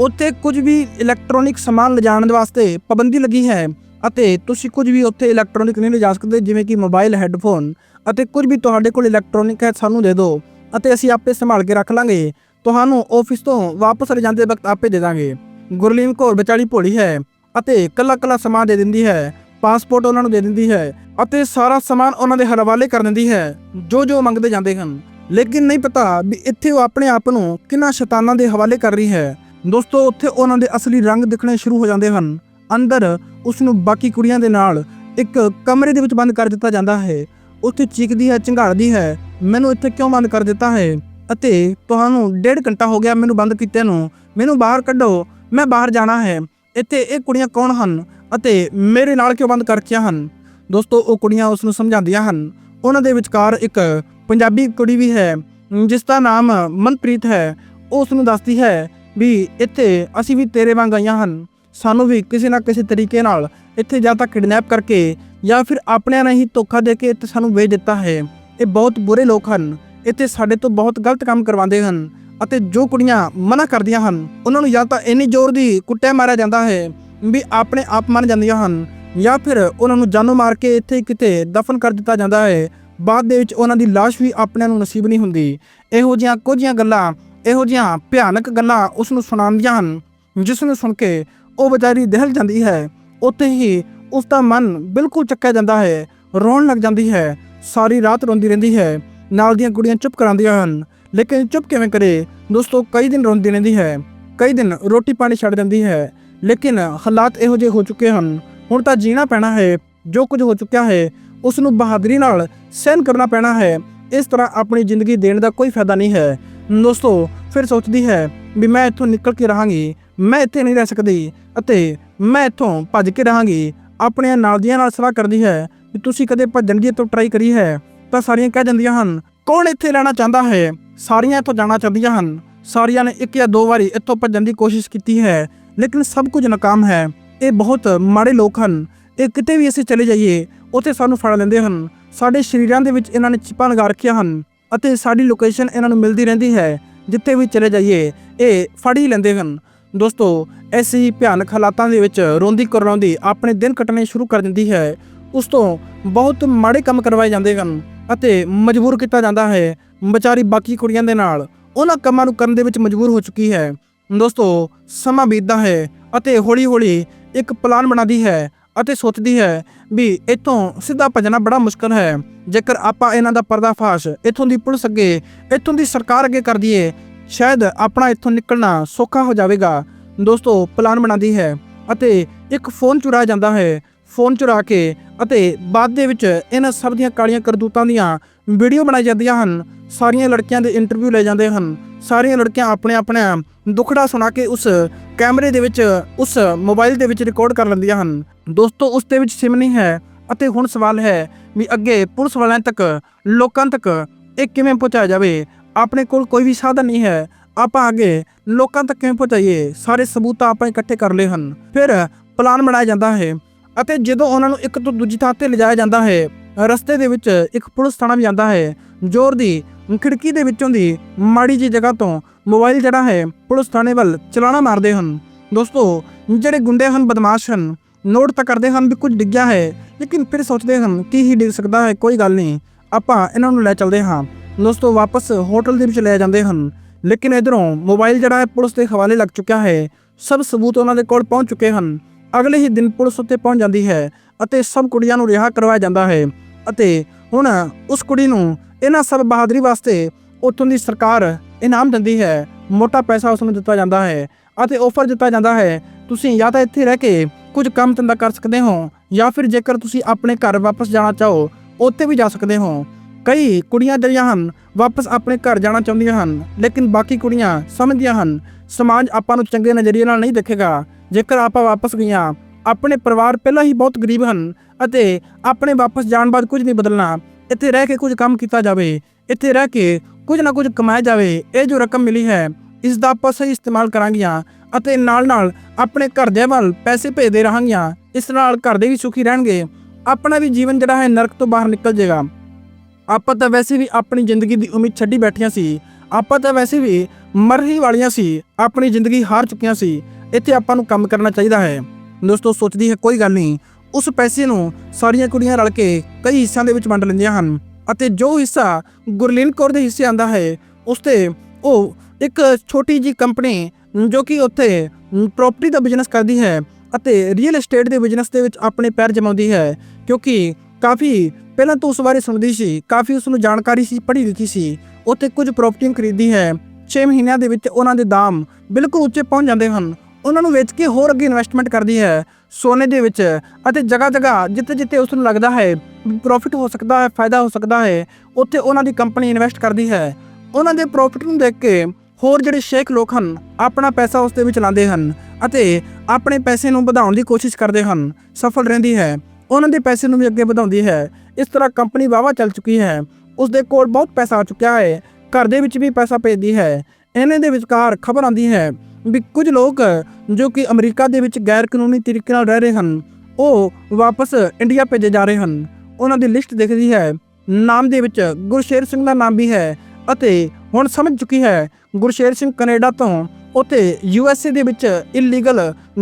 ਉੱਥੇ ਕੁਝ ਵੀ ਇਲੈਕਟ੍ਰੋਨਿਕ ਸਮਾਨ ਲਿਜਾਣ ਦੇ ਵਾਸਤੇ ਪਾਬੰਦੀ ਲੱਗੀ ਹੈ ਅਤੇ ਤੁਸੀਂ ਕੁਝ ਵੀ ਉੱਥੇ ਇਲੈਕਟ੍ਰੋਨਿਕ ਨਹੀਂ ਲਿਜਾ ਸਕਦੇ, ਜਿਵੇਂ ਕਿ ਮੋਬਾਈਲ ਹੈੱਡਫੋਨ ਅਤੇ ਕੁਝ ਵੀ ਤੁਹਾਡੇ ਕੋਲ ਇਲੈਕਟ੍ਰੋਨਿਕ ਹੈ, ਸਾਨੂੰ ਦੇ ਦਿਓ ਅਤੇ ਅਸੀਂ ਆਪੇ ਸੰਭਾਲ ਕੇ ਰੱਖ ਲਾਂਗੇ। ਤੁਹਾਨੂੰ ਆਫਿਸ ਤੋਂ ਵਾਪਸ ਲਿਜਾਂਦੇ ਵਕਤ ਆਪੇ ਦੇ ਦਾਂਗੇ। ਗੁਰਲੀਨ ਕੌਰ ਵਿਚਾਰੀ ਭੋਲੀ ਹੈ ਅਤੇ ਕੱਲਾ ਕੱਲਾ ਸਮਾਨ ਦੇ ਦਿੰਦੀ ਹੈ ਪਾਸਪੋਰਟ ਉਹਨਾਂ ਨੂੰ ਦੇ ਦਿੰਦੀ ਹੈ ਅਤੇ ਸਾਰਾ ਸਮਾਨ ਉਹਨਾਂ ਦੇ ਹਵਾਲੇ ਕਰ ਦਿੰਦੀ ਹੈ ਜੋ ਜੋ ਮੰਗਦੇ ਜਾਂਦੇ ਹਨ। ਲੇਕਿਨ ਨਹੀਂ ਪਤਾ ਵੀ ਇੱਥੇ ਉਹ ਆਪਣੇ ਆਪ ਨੂੰ ਕਿੰਨਾ ਸ਼ੈਤਾਨਾਂ ਦੇ ਹਵਾਲੇ ਕਰ ਰਹੀ ਹੈ। ਦੋਸਤੋ, ਉੱਥੇ ਉਹਨਾਂ ਦੇ ਅਸਲੀ ਰੰਗ ਦਿਖਣੇ ਸ਼ੁਰੂ ਹੋ ਜਾਂਦੇ ਹਨ। ਅੰਦਰ ਉਸ ਨੂੰ ਬਾਕੀ ਕੁੜੀਆਂ ਦੇ ਨਾਲ ਇੱਕ ਕਮਰੇ ਦੇ ਵਿੱਚ ਬੰਦ ਕਰ ਦਿੱਤਾ ਜਾਂਦਾ ਹੈ। ਉੱਥੇ ਚੀਕਦੀ ਹੈ, ਝੰਗਾੜਦੀ ਹੈ, ਮੈਨੂੰ ਇੱਥੇ ਕਿਉਂ ਬੰਦ ਕਰ ਦਿੱਤਾ ਹੈ? ਅਤੇ ਤੁਹਾਨੂੰ ਡੇਢ ਘੰਟਾ ਹੋ ਗਿਆ ਮੈਨੂੰ ਬੰਦ ਕੀਤੇ ਨੂੰ। ਮੈਨੂੰ ਬਾਹਰ ਕੱਢੋ, ਮੈਂ ਬਾਹਰ ਜਾਣਾ ਹੈ। ਇੱਥੇ ਇਹ ਕੁੜੀਆਂ ਕੌਣ ਹਨ ਅਤੇ ਮੇਰੇ ਨਾਲ ਕਿਉਂ ਬੰਦ ਕਰ ਰੱਖੀਆਂ ਹਨ? ਦੋਸਤੋ, ਉਹ ਕੁੜੀਆਂ ਉਸ ਨੂੰ ਸਮਝਾਉਂਦੀਆਂ ਹਨ। ਉਹਨਾਂ ਦੇ ਵਿਚਕਾਰ ਇੱਕ ਪੰਜਾਬੀ ਕੁੜੀ ਵੀ ਹੈ, ਜਿਸ ਦਾ ਨਾਮ ਮਨਪ੍ਰੀਤ ਹੈ। ਉਹ ਉਸ ਨੂੰ ਦੱਸਦੀ ਹੈ ਵੀ ਇੱਥੇ ਅਸੀਂ ਵੀ ਤੇਰੇ ਵਾਂਗ ਆਈਆਂ ਹਨ। ਸਾਨੂੰ ਵੀ ਕਿਸੇ ਨਾ ਕਿਸੇ ਤਰੀਕੇ ਨਾਲ ਇੱਥੇ ਜਾਂ ਤਾਂ ਕਿਡਨੈਪ ਕਰਕੇ ਜਾਂ ਫਿਰ ਆਪਣਿਆਂ ਨਾਲ ਹੀ ਧੋਖਾ ਦੇ ਕੇ ਇੱਥੇ ਸਾਨੂੰ ਵੇਚ ਦਿੱਤਾ ਹੈ। ਇਹ ਬਹੁਤ ਬੁਰੇ ਲੋਕ ਹਨ। ਇੱਥੇ ਸਾਡੇ ਤੋਂ ਬਹੁਤ ਗਲਤ ਕੰਮ ਕਰਵਾਉਂਦੇ ਹਨ ਅਤੇ ਜੋ ਕੁੜੀਆਂ ਮਨਾ ਕਰਦੀਆਂ ਹਨ, ਉਹਨਾਂ ਨੂੰ ਜਾਂ ਤਾਂ ਇੰਨੀ ਜ਼ੋਰ ਦੀ ਕੁੱਟਿਆ ਮਾਰਿਆ ਜਾਂਦਾ ਹੈ ਵੀ ਆਪਣੇ ਆਪ ਮੰਨ ਜਾਂਦੀਆਂ ਹਨ ਜਾਂ ਫਿਰ ਉਹਨਾਂ ਨੂੰ ਜਾਨੋਂ ਮਾਰ ਕੇ ਇੱਥੇ ਕਿਤੇ ਦਫਨ ਕਰ ਦਿੱਤਾ ਜਾਂਦਾ ਹੈ। ਬਾਅਦ ਦੇ ਵਿੱਚ ਉਹਨਾਂ ਦੀ ਲਾਸ਼ ਵੀ ਆਪਣਿਆਂ ਨੂੰ ਨਸੀਬ ਨਹੀਂ ਹੁੰਦੀ। ਇਹੋ ਜਿਹੀਆਂ ਕੁਝੀਆਂ ਗੱਲਾਂ, ਇਹੋ ਜਿਹੀਆਂ ਭਿਆਨਕ ਗੱਲਾਂ ਉਸ ਨੂੰ ਸੁਣਾਉਂਦੀਆਂ ਹਨ ਜਿਸ ਨੂੰ ਸੁਣ ਕੇ ਉਹ ਵਿਚਾਰੀ ਦਹਿਲ ਜਾਂਦੀ ਹੈ। ਉੱਥੇ ਹੀ ਉਸ ਦਾ ਮਨ ਬਿਲਕੁਲ ਚੱਕਿਆ ਜਾਂਦਾ ਹੈ, ਰੋਣ ਲੱਗ ਜਾਂਦੀ ਹੈ, ਸਾਰੀ ਰਾਤ ਰੋਂਦੀ ਰਹਿੰਦੀ ਹੈ, ਨਾਲ ਦੀਆਂ ਕੁੜੀਆਂ ਚੁੱਪ ਕਰਾਉਂਦੀਆਂ ਹਨ। ਲੇਕਿਨ ਚੁੱਪ ਕਿਵੇਂ ਕਰੇ? ਦੋਸਤੋ, ਕਈ ਦਿਨ ਰੋਂਦੀ ਰਹਿੰਦੀ ਹੈ, ਕਈ ਦਿਨ ਰੋਟੀ ਪਾਣੀ ਛੱਡ ਦਿੰਦੀ ਹੈ, ਲੇਕਿਨ ਹਾਲਾਤ ਇਹੋ ਜਿਹੇ ਹੋ ਚੁੱਕੇ ਹਨ। ਹੁਣ ਤਾਂ ਜੀਣਾ ਪੈਣਾ ਹੈ, ਜੋ ਕੁਝ ਹੋ ਚੁੱਕਿਆ ਹੈ ਉਸ ਨੂੰ ਬਹਾਦਰੀ ਨਾਲ ਸਹਿਨ ਕਰਨਾ ਪੈਣਾ ਹੈ। ਇਸ ਤਰ੍ਹਾਂ ਆਪਣੀ ਜ਼ਿੰਦਗੀ ਦੇਣ ਦਾ ਕੋਈ ਫਾਇਦਾ ਨਹੀਂ ਹੈ। ਦੋਸਤੋ, ਫਿਰ ਸੋਚਦੀ ਹੈ ਵੀ ਮੈਂ ਇੱਥੋਂ ਨਿਕਲ ਕੇ ਰਹਾਂਗੀ, ਮੈਂ ਇੱਥੇ ਨਹੀਂ ਰਹਿ ਸਕਦੀ ਅਤੇ ਮੈਂ ਇੱਥੋਂ ਭੱਜ ਕੇ ਰਹਾਂਗੀ। ਆਪਣੇ ਨਾਲ ਦੀਆਂ ਨਾਲ ਸਲਾਹ ਕਰਦੀ ਹੈ ਵੀ ਤੁਸੀਂ ਕਦੇ ਭੱਜਣ ਦੀ ਤੋਂ ਟਰਾਈ ਕਰੀ ਹੈ, ਤਾਂ ਸਾਰੀਆਂ ਕਹਿ ਜਾਂਦੀਆਂ ਹਨ, ਕੌਣ ਇੱਥੇ ਰਹਿਣਾ ਚਾਹੁੰਦਾ ਹੈ? ਸਾਰੀਆਂ ਇੱਥੋਂ ਜਾਣਾ ਚਾਹੁੰਦੀਆਂ ਹਨ। ਸਾਰੀਆਂ ਨੇ ਇੱਕ ਜਾਂ ਦੋ ਵਾਰੀ ਇੱਥੋਂ ਭੱਜਣ ਦੀ ਕੋਸ਼ਿਸ਼ ਕੀਤੀ ਹੈ, ਲੇਕਿਨ ਸਭ ਕੁਝ ਨਾਕਾਮ ਹੈ। ਇਹ ਬਹੁਤ ਮਾੜੇ ਲੋਕ ਹਨ। ਇਹ ਕਿਤੇ ਵੀ ਅਸੀਂ ਚਲੇ ਜਾਈਏ, ਉੱਥੇ ਸਾਨੂੰ ਫੜ ਲੈਂਦੇ ਹਨ। ਸਾਡੇ ਸ਼ਰੀਰਾਂ ਦੇ ਵਿੱਚ ਇਹਨਾਂ ਨੇ ਚਿਪਾਂ ਲਗਾ ਰੱਖੀਆਂ ਹਨ ਅਤੇ ਸਾਡੀ ਲੋਕੇਸ਼ਨ ਇਹਨਾਂ ਨੂੰ ਮਿਲਦੀ ਰਹਿੰਦੀ ਹੈ, ਜਿੱਥੇ ਵੀ ਚਲੇ ਜਾਈਏ, ਇਹ ਫੜ ਹੀ ਲੈਂਦੇ ਹਨ। ਦੋਸਤੋ, ਐਸੀ ਹੀ ਭਿਆਨਕ ਹਾਲਾਤਾਂ ਦੇ ਵਿੱਚ ਰੋਂਦੀ ਕਰਲਾਉਂਦੀ ਆਪਣੇ ਦਿਨ ਕੱਟਣੇ ਸ਼ੁਰੂ ਕਰ ਦਿੰਦੀ ਹੈ। ਉਸ ਤੋਂ ਬਹੁਤ ਮਾੜੇ ਕੰਮ ਕਰਵਾਏ ਜਾਂਦੇ ਹਨ ਅਤੇ ਮਜਬੂਰ ਕੀਤਾ ਜਾਂਦਾ ਹੈ ਵਿਚਾਰੀ ਬਾਕੀ ਕੁੜੀਆਂ ਦੇ ਨਾਲ। ਉਹਨਾਂ ਕੰਮਾਂ ਨੂੰ ਕਰਨ ਦੇ ਵਿੱਚ ਮਜਬੂਰ ਹੋ ਚੁੱਕੀ ਹੈ। ਦੋਸਤੋ, ਸਮਾਂ ਬੀਤਦਾ ਹੈ ਅਤੇ ਹੌਲੀ-ਹੌਲੀ ਇੱਕ ਪਲਾਨ ਬਣਾਉਂਦੀ ਹੈ ਅਤੇ ਸੋਚਦੀ ਹੈ ਵੀ ਇੱਥੋਂ ਸਿੱਧਾ ਭੱਜਣਾ ਬੜਾ ਮੁਸ਼ਕਲ ਹੈ। ਜੇਕਰ ਆਪਾਂ ਇਹਨਾਂ ਦਾ ਪਰਦਾਫਾਸ਼ ਇੱਥੋਂ ਦੀ ਪੁਲਿਸ ਅੱਗੇ, ਇੱਥੋਂ ਦੀ ਸਰਕਾਰ ਅੱਗੇ ਕਰ ਦਈਏ, ਸ਼ਾਇਦ ਆਪਣਾ ਇੱਥੋਂ ਨਿਕਲਣਾ ਸੌਖਾ ਹੋ ਜਾਵੇਗਾ। ਦੋਸਤੋ ਪਲਾਨ ਬਣਾਉਂਦੀ ਹੈ ਅਤੇ ਇੱਕ ਫੋਨ ਚੁਰਾਇਆ ਜਾਂਦਾ ਹੈ। ਫੋਨ ਚੁਰਾ ਕੇ ਅਤੇ ਬਾਅਦ ਦੇ ਵਿੱਚ ਇਹਨਾਂ ਸਭ ਦੀਆਂ ਕਾਲੀਆਂ ਕਰਤੂਤਾਂ ਦੀਆਂ ਵੀਡੀਓ ਬਣਾਈ ਜਾਂਦੀਆਂ ਹਨ। ਸਾਰੀਆਂ ਲੜਕੀਆਂ ਦੇ ਇੰਟਰਵਿਊ ਲੈ ਜਾਂਦੇ ਹਨ। ਸਾਰੀਆਂ ਲੜਕੀਆਂ ਆਪਣੇ ਆਪਣੇ ਦੁਖੜਾ ਸੁਣਾ ਕੇ ਉਸ ਕੈਮਰੇ ਦੇ ਵਿੱਚ, ਉਸ ਮੋਬਾਈਲ ਦੇ ਵਿੱਚ ਰਿਕਾਰਡ ਕਰ ਲੈਂਦੀਆਂ ਹਨ। ਦੋਸਤੋ, ਉਸ ਦੇ ਵਿੱਚ ਸਿਮ ਨਹੀਂ ਹੈ ਅਤੇ ਹੁਣ ਸਵਾਲ ਹੈ ਵੀ ਅੱਗੇ ਪੁਲਿਸ ਵਾਲਿਆਂ ਤੱਕ, ਲੋਕਾਂ ਤੱਕ ਇਹ ਕਿਵੇਂ ਪਹੁੰਚਾਇਆ ਜਾਵੇ? ਆਪਣੇ ਕੋਲ ਕੋਈ ਵੀ ਸਾਧਨ ਨਹੀਂ ਹੈ। ਆਪਾਂ ਅੱਗੇ ਲੋਕਾਂ ਤੱਕ ਕਿਵੇਂ ਪਹੁੰਚਾਈਏ? ਸਾਰੇ ਸਬੂਤ ਆਪਾਂ ਇਕੱਠੇ ਕਰ ਲਏ ਹਨ। ਫਿਰ ਪਲਾਨ ਬਣਾਇਆ ਜਾਂਦਾ ਹੈ ਅਤੇ ਜਦੋਂ ਉਹਨਾਂ ਨੂੰ ਇੱਕ ਤੋਂ ਦੂਜੀ ਥਾਂ ਤੇ ਲਿਜਾਇਆ ਜਾਂਦਾ ਹੈ, ਰਸਤੇ ਦੇ ਵਿੱਚ ਇੱਕ ਪੁਲਿਸ ਥਾਣਾ ਵੀ ਆਉਂਦਾ ਹੈ, ਜ਼ੋਰ ਦੀ ਖਿੜਕੀ ਦੇ ਵਿੱਚੋਂ ਦੀ ਮਾੜੀ ਜੀ ਜਗ੍ਹਾ ਤੋਂ ਮੋਬਾਈਲ ਜਿਹੜਾ ਹੈ, ਪੁਲਿਸ ਥਾਣੇ ਵੱਲ ਚਲਾਣਾ ਮਾਰਦੇ ਹਨ। ਦੋਸਤੋ, ਜਿਹੜੇ ਗੁੰਡੇ ਹਨ, ਬਦਮਾਸ਼ ਹਨ, ਨੋਟ ਤਾਂ ਕਰਦੇ ਹਨ ਵੀ ਕੁਝ ਡਿੱਗਿਆ ਹੈ, ਲੇਕਿਨ ਫਿਰ ਸੋਚਦੇ ਹਨ ਕੀ ਹੀ ਡਿੱਗ ਸਕਦਾ ਹੈ, ਕੋਈ ਗੱਲ ਨਹੀਂ, ਆਪਾਂ ਇਹਨਾਂ ਨੂੰ ਲੈ ਚੱਲਦੇ ਹਾਂ। ਦੋਸਤੋ, ਵਾਪਸ ਹੋਟਲ ਦੇ ਵਿੱਚ ਲੈ ਜਾਂਦੇ ਹਨ, ਲੇਕਿਨ ਇਧਰੋਂ ਮੋਬਾਈਲ ਜਿਹੜਾ ਹੈ, ਪੁਲਿਸ ਦੇ ਹਵਾਲੇ ਲੱਗ ਚੁੱਕਿਆ ਹੈ, ਸਭ ਸਬੂਤ ਉਹਨਾਂ ਦੇ ਕੋਲ ਪਹੁੰਚ ਚੁੱਕੇ ਹਨ। ਅਗਲੇ ਹੀ ਦਿਨ ਪੁਲਿਸ ਉੱਤੇ ਪਹੁੰਚ ਜਾਂਦੀ ਹੈ ਅਤੇ ਸਭ ਕੁੜੀਆਂ ਨੂੰ ਰਿਹਾ ਕਰਵਾਇਆ ਜਾਂਦਾ ਹੈ ਅਤੇ ਹੁਣ ਉਸ ਕੁੜੀ ਨੂੰ ਇਹਨਾਂ ਸਭ ਬਹਾਦਰੀ ਵਾਸਤੇ ਉੱਥੋਂ ਦੀ ਸਰਕਾਰ ਇਨਾਮ ਦਿੰਦੀ ਹੈ, ਮੋਟਾ ਪੈਸਾ ਉਸ ਨੂੰ ਦਿੱਤਾ ਜਾਂਦਾ ਹੈ ਅਤੇ ਆਫਰ ਦਿੱਤਾ ਜਾਂਦਾ ਹੈ। ਤੁਸੀਂ ਜਾਂ ਤਾਂ ਇੱਥੇ ਰਹਿ ਕੇ ਕੁਝ ਕੰਮ ਧੰਦਾ ਕਰ ਸਕਦੇ ਹੋ ਜਾਂ ਫਿਰ ਜੇਕਰ ਤੁਸੀਂ ਆਪਣੇ ਘਰ ਵਾਪਸ ਜਾਣਾ ਚਾਹੋ, ਉੱਥੇ ਵੀ ਜਾ ਸਕਦੇ ਹੋ। ਕਈ ਕੁੜੀਆਂ ਜਿਹੜੀਆਂ ਹਨ, ਵਾਪਸ ਆਪਣੇ ਘਰ ਜਾਣਾ ਚਾਹੁੰਦੀਆਂ ਹਨ, ਲੇਕਿਨ ਬਾਕੀ ਕੁੜੀਆਂ ਸਮਝਦੀਆਂ ਹਨ, ਸਮਾਜ ਆਪਾਂ ਨੂੰ ਚੰਗੇ ਨਜ਼ਰੀਏ ਨਾਲ ਨਹੀਂ ਦੇਖੇਗਾ। ਜੇਕਰ ਆਪਾਂ ਵਾਪਸ ਗਈਆਂ, ਆਪਣੇ ਪਰਿਵਾਰ ਪਹਿਲਾਂ ਹੀ ਬਹੁਤ ਗਰੀਬ ਹਨ ਅਤੇ ਆਪਣੇ ਵਾਪਸ ਜਾਣ ਬਾਅਦ ਕੁਝ ਨਹੀਂ ਬਦਲਣਾ, ਇੱਥੇ ਰਹਿ ਕੇ ਕੁਝ ਕੰਮ ਕੀਤਾ ਜਾਵੇ, ਇੱਥੇ ਰਹਿ ਕੇ ਕੁਝ ਨਾ ਕੁਝ ਕਮਾਇਆ ਜਾਵੇ, ਇਹ ਜੋ ਰਕਮ ਮਿਲੀ ਹੈ ਇਸ ਦਾ ਆਪਾਂ ਸਹੀ ਇਸਤੇਮਾਲ ਕਰਾਂਗੀਆਂ ਅਤੇ ਨਾਲ-ਨਾਲ ਆਪਣੇ ਘਰਦਿਆਂ ਵੱਲ ਪੈਸੇ ਭੇਜਦੇ ਰਹਾਂਗੀਆਂ, ਇਸ ਨਾਲ ਘਰ ਦੇ ਵੀ ਸੁਖੀ ਰਹਿਣਗੇ, ਆਪਣਾ ਵੀ ਜੀਵਨ ਜਿਹੜਾ ਹੈ ਨਰਕ ਤੋਂ ਬਾਹਰ ਨਿਕਲ ਜਾਏਗਾ ਆਪਾਂ ਤਾਂ ਵੈਸੇ ਵੀ ਆਪਣੀ ਜ਼ਿੰਦਗੀ ਦੀ ਉਮੀਦ ਛੱਡੀ ਬੈਠੀਆਂ ਸੀ, ਆਪਾਂ ਤਾਂ ਵੈਸੇ ਵੀ ਮਰ ਹੀ ਵਾਲੀਆਂ ਸੀ, ਆਪਣੀ ਜ਼ਿੰਦਗੀ ਹਾਰ ਚੁੱਕੀਆਂ ਸੀ ਇੱਥੇ ਆਪਾਂ ਨੂੰ ਕੰਮ ਕਰਨਾ ਚਾਹੀਦਾ ਹੈ। ਦੋਸਤੋ, ਸੋਚਦੀ ਹੈ ਕੋਈ ਗੱਲ ਨਹੀਂ, ਉਸ ਪੈਸੇ ਨੂੰ ਸਾਰੀਆਂ ਕੁੜੀਆਂ ਰਲ ਕੇ ਕਈ ਹਿੱਸਿਆਂ ਦੇ ਵਿੱਚ ਵੰਡ ਲੈਂਦੀਆਂ ਹਨ ਅਤੇ ਜੋ ਹਿੱਸਾ ਗੁਰਲੀਨ ਕੌਰ ਦੇ ਹਿੱਸੇ ਆਂਦਾ ਹੈ, ਉਸ ਤੇ ਉਹ ਇੱਕ ਛੋਟੀ ਜੀ ਕੰਪਨੀ ਜੋ ਕਿ ਉੱਥੇ ਪ੍ਰਾਪਰਟੀ ਦਾ ਬਿਜ਼ਨਸ ਕਰਦੀ ਹੈ ਅਤੇ ਰੀਅਲ ਏਸਟੇਟ ਦੇ ਬਿਜ਼ਨਸ ਦੇ ਵਿੱਚ ਆਪਣੇ ਪੈਰ ਜਮਾਉਂਦੀ ਹੈ ਕਿਉਂਕਿ ਕਾਫੀ ਪਹਿਲਾਂ ਤੋਂ ਉਸ ਬਾਰੇ ਸੁਣਦੀ ਸੀ, ਕਾਫੀ ਉਸ ਨੂੰ ਜਾਣਕਾਰੀ ਸੀ, ਪੜ੍ਹੀ ਲਿਖੀ ਸੀ, ਉੱਥੇ ਕੁਝ ਪ੍ਰਾਪਰਟੀਆਂ ਖਰੀਦੀ ਹੈ। 6 ਮਹੀਨਿਆਂ ਦੇ ਵਿੱਚ ਉਹਨਾਂ ਦੇ ਦਾਮ ਬਿਲਕੁਲ ਉੱਚੇ ਪਹੁੰਚ ਜਾਂਦੇ ਹਨ ਉਹਨਾਂ ਨੂੰ ਵੇਚ ਕੇ ਹੋਰ ਅੱਗੇ ਇਨਵੈਸਟਮੈਂਟ ਕਰਦੀ ਹੈ ਸੋਨੇ ਦੇ ਵਿੱਚ ਅਤੇ ਜਗ੍ਹਾ ਜਗ੍ਹਾ ਜਿੱਥੇ ਜਿੱਥੇ ਉਸ ਨੂੰ ਲੱਗਦਾ ਹੈ ਪ੍ਰੋਫਿਟ ਹੋ ਸਕਦਾ ਹੈ, ਫਾਇਦਾ ਹੋ ਸਕਦਾ ਹੈ, ਉੱਥੇ ਉਹਨਾਂ ਦੀ ਕੰਪਨੀ ਇਨਵੈਸਟ ਕਰਦੀ ਹੈ। ਉਹਨਾਂ ਦੇ ਪ੍ਰੋਫਿਟ ਨੂੰ ਦੇਖ ਕੇ ਹੋਰ ਜਿਹੜੇ ਸ਼ੇਖ ਲੋਕ ਹਨ, ਆਪਣਾ ਪੈਸਾ ਉਸ ਦੇ ਵਿੱਚ ਲਾਉਂਦੇ ਹਨ ਅਤੇ ਆਪਣੇ ਪੈਸੇ ਨੂੰ ਵਧਾਉਣ ਦੀ ਕੋਸ਼ਿਸ਼ ਕਰਦੇ ਹਨ, ਸਫਲ ਰਹਿੰਦੀ ਹੈ। ਉਹਨਾਂ ਦੇ ਪੈਸੇ ਨੂੰ ਵੀ ਅੱਗੇ ਵਧਾਉਂਦੀ ਹੈ। ਇਸ ਤਰ੍ਹਾਂ ਕੰਪਨੀ ਵਾਵਾ ਚੱਲ ਚੁੱਕੀ ਹੈ। ਉਸ ਦੇ ਕੋਲ ਬਹੁਤ ਪੈਸਾ ਆ ਚੁੱਕਿਆ ਹੈ। ਘਰ ਦੇ ਵਿੱਚ ਵੀ ਪੈਸਾ ਭੇਜਦੀ ਹੈ। ਇਹਨਾਂ ਦੇ ਵਿਚਕਾਰ ਖਬਰ ਆਉਂਦੀ ਹੈ ਵੀ ਕੁਝ ਲੋਕ ਜੋ ਕਿ ਅਮਰੀਕਾ ਦੇ ਵਿੱਚ ਗੈਰ ਕਾਨੂੰਨੀ ਤਰੀਕੇ ਨਾਲ ਰਹਿ ਰਹੇ ਹਨ, ਉਹ ਵਾਪਸ ਇੰਡੀਆ ਭੇਜੇ ਜਾ ਰਹੇ ਹਨ। ਉਹਨਾਂ ਦੀ ਲਿਸਟ ਦਿਖਦੀ ਹੈ, ਨਾਮ ਦੇ ਵਿੱਚ ਗੁਰਸ਼ੇਰ ਸਿੰਘ ਦਾ ਨਾਮ ਵੀ ਹੈ ਅਤੇ ਹੁਣ ਸਮਝ ਚੁੱਕੀ ਹੈ, ਗੁਰਸ਼ੇਰ ਸਿੰਘ ਕੈਨੇਡਾ ਤੋਂ ਉੱਥੇ ਯੂ ਐਸ ਏ ਦੇ ਵਿੱਚ ਇਲੀਗਲ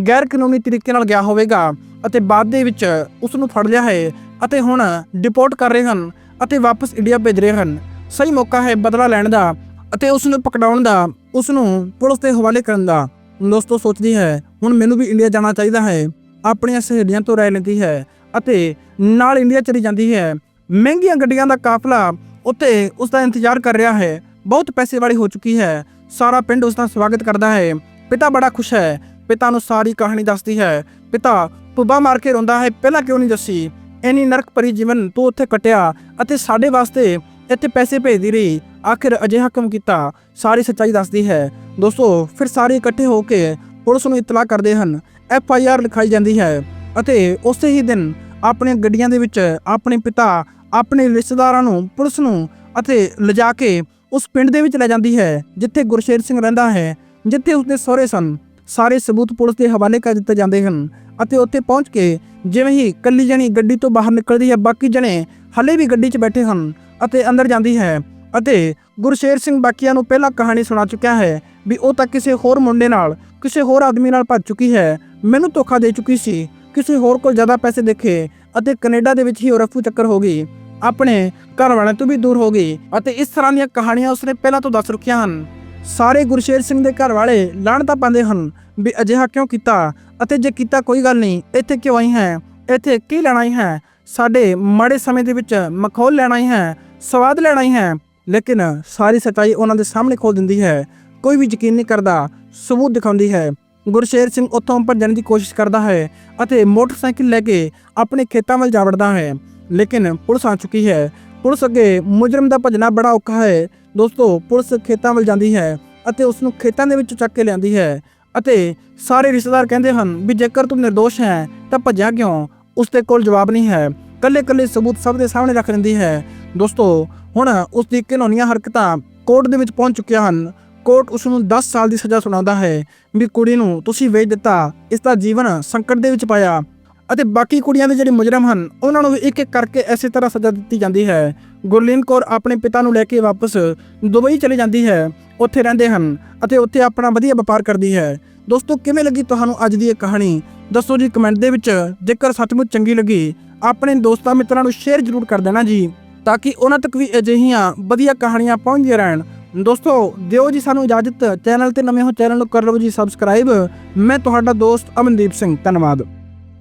ਗੈਰ ਕਾਨੂੰਨੀ ਤਰੀਕੇ ਨਾਲ ਗਿਆ ਹੋਵੇਗਾ ਅਤੇ ਬਾਅਦ ਦੇ ਵਿੱਚ ਉਸ ਨੂੰ ਫੜ ਲਿਆ ਹੈ ਅਤੇ ਹੁਣ ਡਿਪੋਰਟ ਕਰ ਰਹੇ ਹਨ ਅਤੇ ਵਾਪਸ ਇੰਡੀਆ ਭੇਜ ਰਹੇ ਹਨ। ਸਹੀ ਮੌਕਾ ਹੈ ਬਦਲਾ ਲੈਣ ਦਾ ਅਤੇ ਉਸ ਨੂੰ ਪਕੜਾਉਣ ਦਾ ਉਸ ਨੂੰ ਪੁਲਿਸ ਦੇ ਹਵਾਲੇ ਕਰਨ ਦਾ ਦੋਸਤੋ ਸੋਚਦੀ ਹੈ, ਹੁਣ ਮੈਨੂੰ ਵੀ ਇੰਡੀਆ ਜਾਣਾ ਚਾਹੀਦਾ ਹੈ। ਆਪਣੀਆਂ ਸਹੇਲੀਆਂ ਤੋਂ ਰਾਏ ਲੈਂਦੀ ਹੈ ਅਤੇ ਨਾਲ ਇੰਡੀਆ ਚਲੀ ਜਾਂਦੀ ਹੈ। ਮਹਿੰਗੀਆਂ ਗੱਡੀਆਂ ਦਾ ਕਾਫਲਾ ਉੱਥੇ ਉਸ ਦਾ ਇੰਤਜ਼ਾਰ ਕਰ ਰਿਹਾ ਹੈ। ਬਹੁਤ ਪੈਸੇ ਵਾਲੀ ਹੋ ਚੁੱਕੀ ਹੈ। ਸਾਰਾ ਪਿੰਡ ਉਸ ਦਾ ਸਵਾਗਤ ਕਰਦਾ ਹੈ। ਪਿਤਾ ਬੜਾ ਖੁਸ਼ ਹੈ। ਪਿਤਾ ਨੂੰ ਸਾਰੀ ਕਹਾਣੀ ਦੱਸਦੀ ਹੈ। ਪਿਤਾ ਪੁੱਬਾ ਮਾਰ ਕੇ ਰੋਂਦਾ ਹੈ, ਪਹਿਲਾਂ ਕਿਉਂ ਨਹੀਂ ਦੱਸੀ ਐਨੀ ਨਰਕ ਭਰੀ ਜੀਵਨ ਤੂੰ ਉੱਥੇ ਕਟਿਆ ਅਤੇ ਸਾਡੇ ਵਾਸਤੇ ਇੱਥੇ ਪੈਸੇ ਭੇਜਦੀ ਰਹੀ। ਆਖਿਰ ਅਜਿਹਾ ਕੰਮ ਕੀਤਾ? ਸਾਰੀ ਸੱਚਾਈ ਦੱਸਦੀ ਹੈ। ਦੋਸਤੋ, ਫਿਰ ਸਾਰੇ ਇਕੱਠੇ ਹੋ ਕੇ ਪੁਲਿਸ ਨੂੰ ਇਤਲਾਹ ਕਰਦੇ ਹਨ। ਐਫ ਆਈ ਆਰ ਲਿਖਾਈ ਜਾਂਦੀ ਹੈ ਅਤੇ ਉਸੇ ਹੀ ਦਿਨ ਆਪਣੀਆਂ ਗੱਡੀਆਂ ਦੇ ਵਿੱਚ ਆਪਣੇ ਪਿਤਾ, ਆਪਣੇ ਰਿਸ਼ਤੇਦਾਰਾਂ ਨੂੰ ਪੁਲਿਸ ਨੂੰ ਅਤੇ ਲਿਜਾ ਕੇ ਉਸ ਪਿੰਡ ਦੇ ਵਿੱਚ ਲੈ ਜਾਂਦੀ ਹੈ, ਜਿੱਥੇ ਗੁਰਸ਼ੇਰ ਸਿੰਘ ਰਹਿੰਦਾ ਹੈ, ਜਿੱਥੇ ਉਸਦੇ ਸਹੁਰੇ ਸਨ। ਸਾਰੇ ਸਬੂਤ ਪੁਲਿਸ ਦੇ ਹਵਾਲੇ ਕਰ ਦਿੱਤੇ ਜਾਂਦੇ ਹਨ ਅਤੇ ਉੱਥੇ ਪਹੁੰਚ ਕੇ ਜਿਵੇਂ ਹੀ ਕੱਲੀ ਜਣੀ ਗੱਡੀ ਤੋਂ ਬਾਹਰ ਨਿਕਲਦੀ ਹੈ, ਬਾਕੀ ਜਣੇ ਹਲੇ ਵੀ ਗੱਡੀ 'ਚ ਬੈਠੇ ਹਨ। ਅਤੇ ਅੰਦਰ ਜਾਂਦੀ ਹੈ ਅਤੇ ਗੁਰਸ਼ੇਰ ਸਿੰਘ ਬਾਕੀਆਂ ਨੂੰ ਪਹਿਲਾਂ ਕਹਾਣੀ ਸੁਣਾ ਚੁੱਕਿਆ ਹੈ ਵੀ ਉਹ ਤਾਂ ਕਿਸੇ ਹੋਰ ਮੁੰਡੇ ਨਾਲ, ਕਿਸੇ ਹੋਰ ਆਦਮੀ ਨਾਲ ਭੱਜ ਚੁੱਕੀ ਹੈ। ਮੈਨੂੰ ਧੋਖਾ ਦੇ ਚੁੱਕੀ ਸੀ। ਕਿਸੇ ਹੋਰ ਕੋਲ ਜ਼ਿਆਦਾ ਪੈਸੇ ਦੇਖੇ ਅਤੇ ਕੈਨੇਡਾ ਦੇ ਵਿੱਚ ਹੀ ਉਹ ਰਫੂ ਚੱਕਰ ਹੋ ਗਈ। ਆਪਣੇ ਘਰ ਵਾਲਿਆਂ ਤੋਂ ਵੀ ਦੂਰ ਹੋ ਗਈ ਅਤੇ ਇਸ ਤਰ੍ਹਾਂ ਦੀਆਂ ਕਹਾਣੀਆਂ ਉਸਨੇ ਪਹਿਲਾਂ ਤੋਂ ਦੱਸ ਰੁਕੀਆਂ ਹਨ। ਸਾਰੇ ਗੁਰਸ਼ੇਰ ਸਿੰਘ ਦੇ ਘਰ ਵਾਲੇ ਲਾਣਤਾ ਪਾਉਂਦੇ ਹਨ ਵੀ ਅਜਿਹਾ ਕਿਉਂ ਕੀਤਾ ਅਤੇ ਜੇ ਕੀਤਾ ਕੋਈ ਗੱਲ ਨਹੀਂ, ਇੱਥੇ ਕਿਉਂ ਆਈ ਹੈ? ਇੱਥੇ ਕੀ ਲੈਣਾ ਹੀ ਹੈ? ਸਾਡੇ ਮਾੜੇ ਸਮੇਂ ਦੇ ਵਿੱਚ ਮਖੌਲ ਲੈਣਾ ਹੀ ਹੈ ਸਵਾਦ ਲੈਣਾ ਹੀ ਹੈ, ਲੇਕਿਨ ਸਾਰੀ ਸੱਚਾਈ ਉਹਨਾਂ ਦੇ ਸਾਹਮਣੇ ਖੋਲ ਦਿੰਦੀ ਹੈ। ਕੋਈ ਵੀ ਯਕੀਨ ਨਹੀਂ ਕਰਦਾ, ਸਬੂਤ ਦਿਖਾਉਂਦੀ ਹੈ। ਗੁਰਸ਼ੇਰ ਸਿੰਘ ਉੱਥੋਂ ਭੱਜਣ ਦੀ ਕੋਸ਼ਿਸ਼ ਕਰਦਾ ਹੈ ਅਤੇ ਮੋਟਰਸਾਈਕਲ ਲੈ ਕੇ ਆਪਣੇ ਖੇਤਾਂ ਵੱਲ ਜਾ ਵੜਦਾ ਹੈ। ਲੇਕਿਨ ਪੁਲਿਸ ਆ ਚੁੱਕੀ ਹੈ। ਪੁਲਿਸ ਅੱਗੇ ਮੁਜਰਮ ਦਾ ਭੱਜਣਾ ਬੜਾ ਔਖਾ ਹੈ। ਦੋਸਤੋ, ਪੁਲਿਸ ਖੇਤਾਂ ਵੱਲ ਜਾਂਦੀ ਹੈ ਅਤੇ ਉਸ ਨੂੰ ਖੇਤਾਂ ਦੇ ਵਿੱਚ ਚੱਕ ਕੇ ਲਿਆਂਦੀ ਹੈ ਅਤੇ ਸਾਰੇ ਰਿਸ਼ਤੇਦਾਰ ਕਹਿੰਦੇ ਹਨ ਵੀ ਜੇਕਰ ਤੂੰ ਨਿਰਦੋਸ਼ ਹੈ ਤਾਂ ਭੱਜਿਆ ਕਿਉਂ? ਉਸ ਦੇ ਕੋਲ ਜਵਾਬ ਨਹੀਂ ਹੈ। ਕੱਲੇ ਕੱਲੇ ਸਬੂਤ ਸਭ ਦੇ ਸਾਹਮਣੇ ਰੱਖ ਦਿੰਦੀ ਹੈ। ਦੋਸਤੋ, ਹੁਣ ਉਸ ਦੀ ਘਿਨੌਣੀਆਂ ਹਰਕਤਾਂ ਕੋਰਟ ਦੇ ਵਿੱਚ ਪਹੁੰਚ ਚੁੱਕੀਆਂ ਹਨ। ਕੋਰਟ ਉਸ ਨੂੰ 10 ਸਾਲ ਦੀ ਸਜ਼ਾ ਸੁਣਾਉਂਦਾ ਹੈ ਵੀ ਕੁੜੀ ਨੂੰ ਤੁਸੀਂ ਵੇਚ ਦਿੱਤਾ, ਇਸ ਦਾ ਜੀਵਨ ਸੰਕਟ ਦੇ ਵਿੱਚ ਪਾਇਆ। ਅਤੇ ਬਾਕੀ ਕੁੜੀਆਂ ਦੇ ਜਿਹੜੇ ਮੁਜਰਮ ਹਨ, ਉਹਨਾਂ ਨੂੰ ਵੀ ਇੱਕ ਇੱਕ ਕਰਕੇ ਐਸੇ ਤਰ੍ਹਾਂ ਸਜ਼ਾ ਦਿੱਤੀ ਜਾਂਦੀ ਹੈ। ਗੁਰਲੀਨ ਕੌਰ ਆਪਣੇ ਪਿਤਾ ਨੂੰ ਲੈ ਕੇ ਵਾਪਸ ਦੁਬਈ ਚਲੇ ਜਾਂਦੀ ਹੈ। ਉੱਥੇ ਰਹਿੰਦੇ ਹਨ ਅਤੇ ਉੱਥੇ ਆਪਣਾ ਵਧੀਆ ਵਪਾਰ ਕਰਦੀ ਹੈ। ਦੋਸਤੋ, ਕਿਵੇਂ ਲੱਗੀ ਤੁਹਾਨੂੰ ਅੱਜ ਦੀ ਇਹ ਕਹਾਣੀ? ਦੱਸੋ ਜੀ ਕਮੈਂਟ ਦੇ ਵਿੱਚ। ਜੇਕਰ ਸੱਚਮੁੱਚ ਚੰਗੀ ਲੱਗੀ, ਆਪਣੇ ਦੋਸਤਾਂ ਮਿੱਤਰਾਂ ਨੂੰ ਸ਼ੇਅਰ ਜ਼ਰੂਰ ਕਰ ਦੇਣਾ ਜੀ। ਤਾਂ ਕਿ ਉਹਨਾਂ ਤੱਕ ਵੀ ਅਜਿਹੀਆਂ ਵਧੀਆ ਕਹਾਣੀਆਂ ਪਹੁੰਚਦੀਆਂ ਰਹਿਣ। ਦੋਸਤੋ, ਦਿਓ ਜੀ ਸਾਨੂੰ ਇਜਾਜ਼ਤ। ਚੈਨਲ ਤੇ ਨਵੇਂ ਹੋ ਚੈਨਲ ਨੂੰ ਕਰ ਲਓ ਜੀ ਸਬਸਕ੍ਰਾਈਬ ਮੈਂ ਤੁਹਾਡਾ ਦੋਸਤ ਅਮਨਦੀਪ ਸਿੰਘ। ਧੰਨਵਾਦ।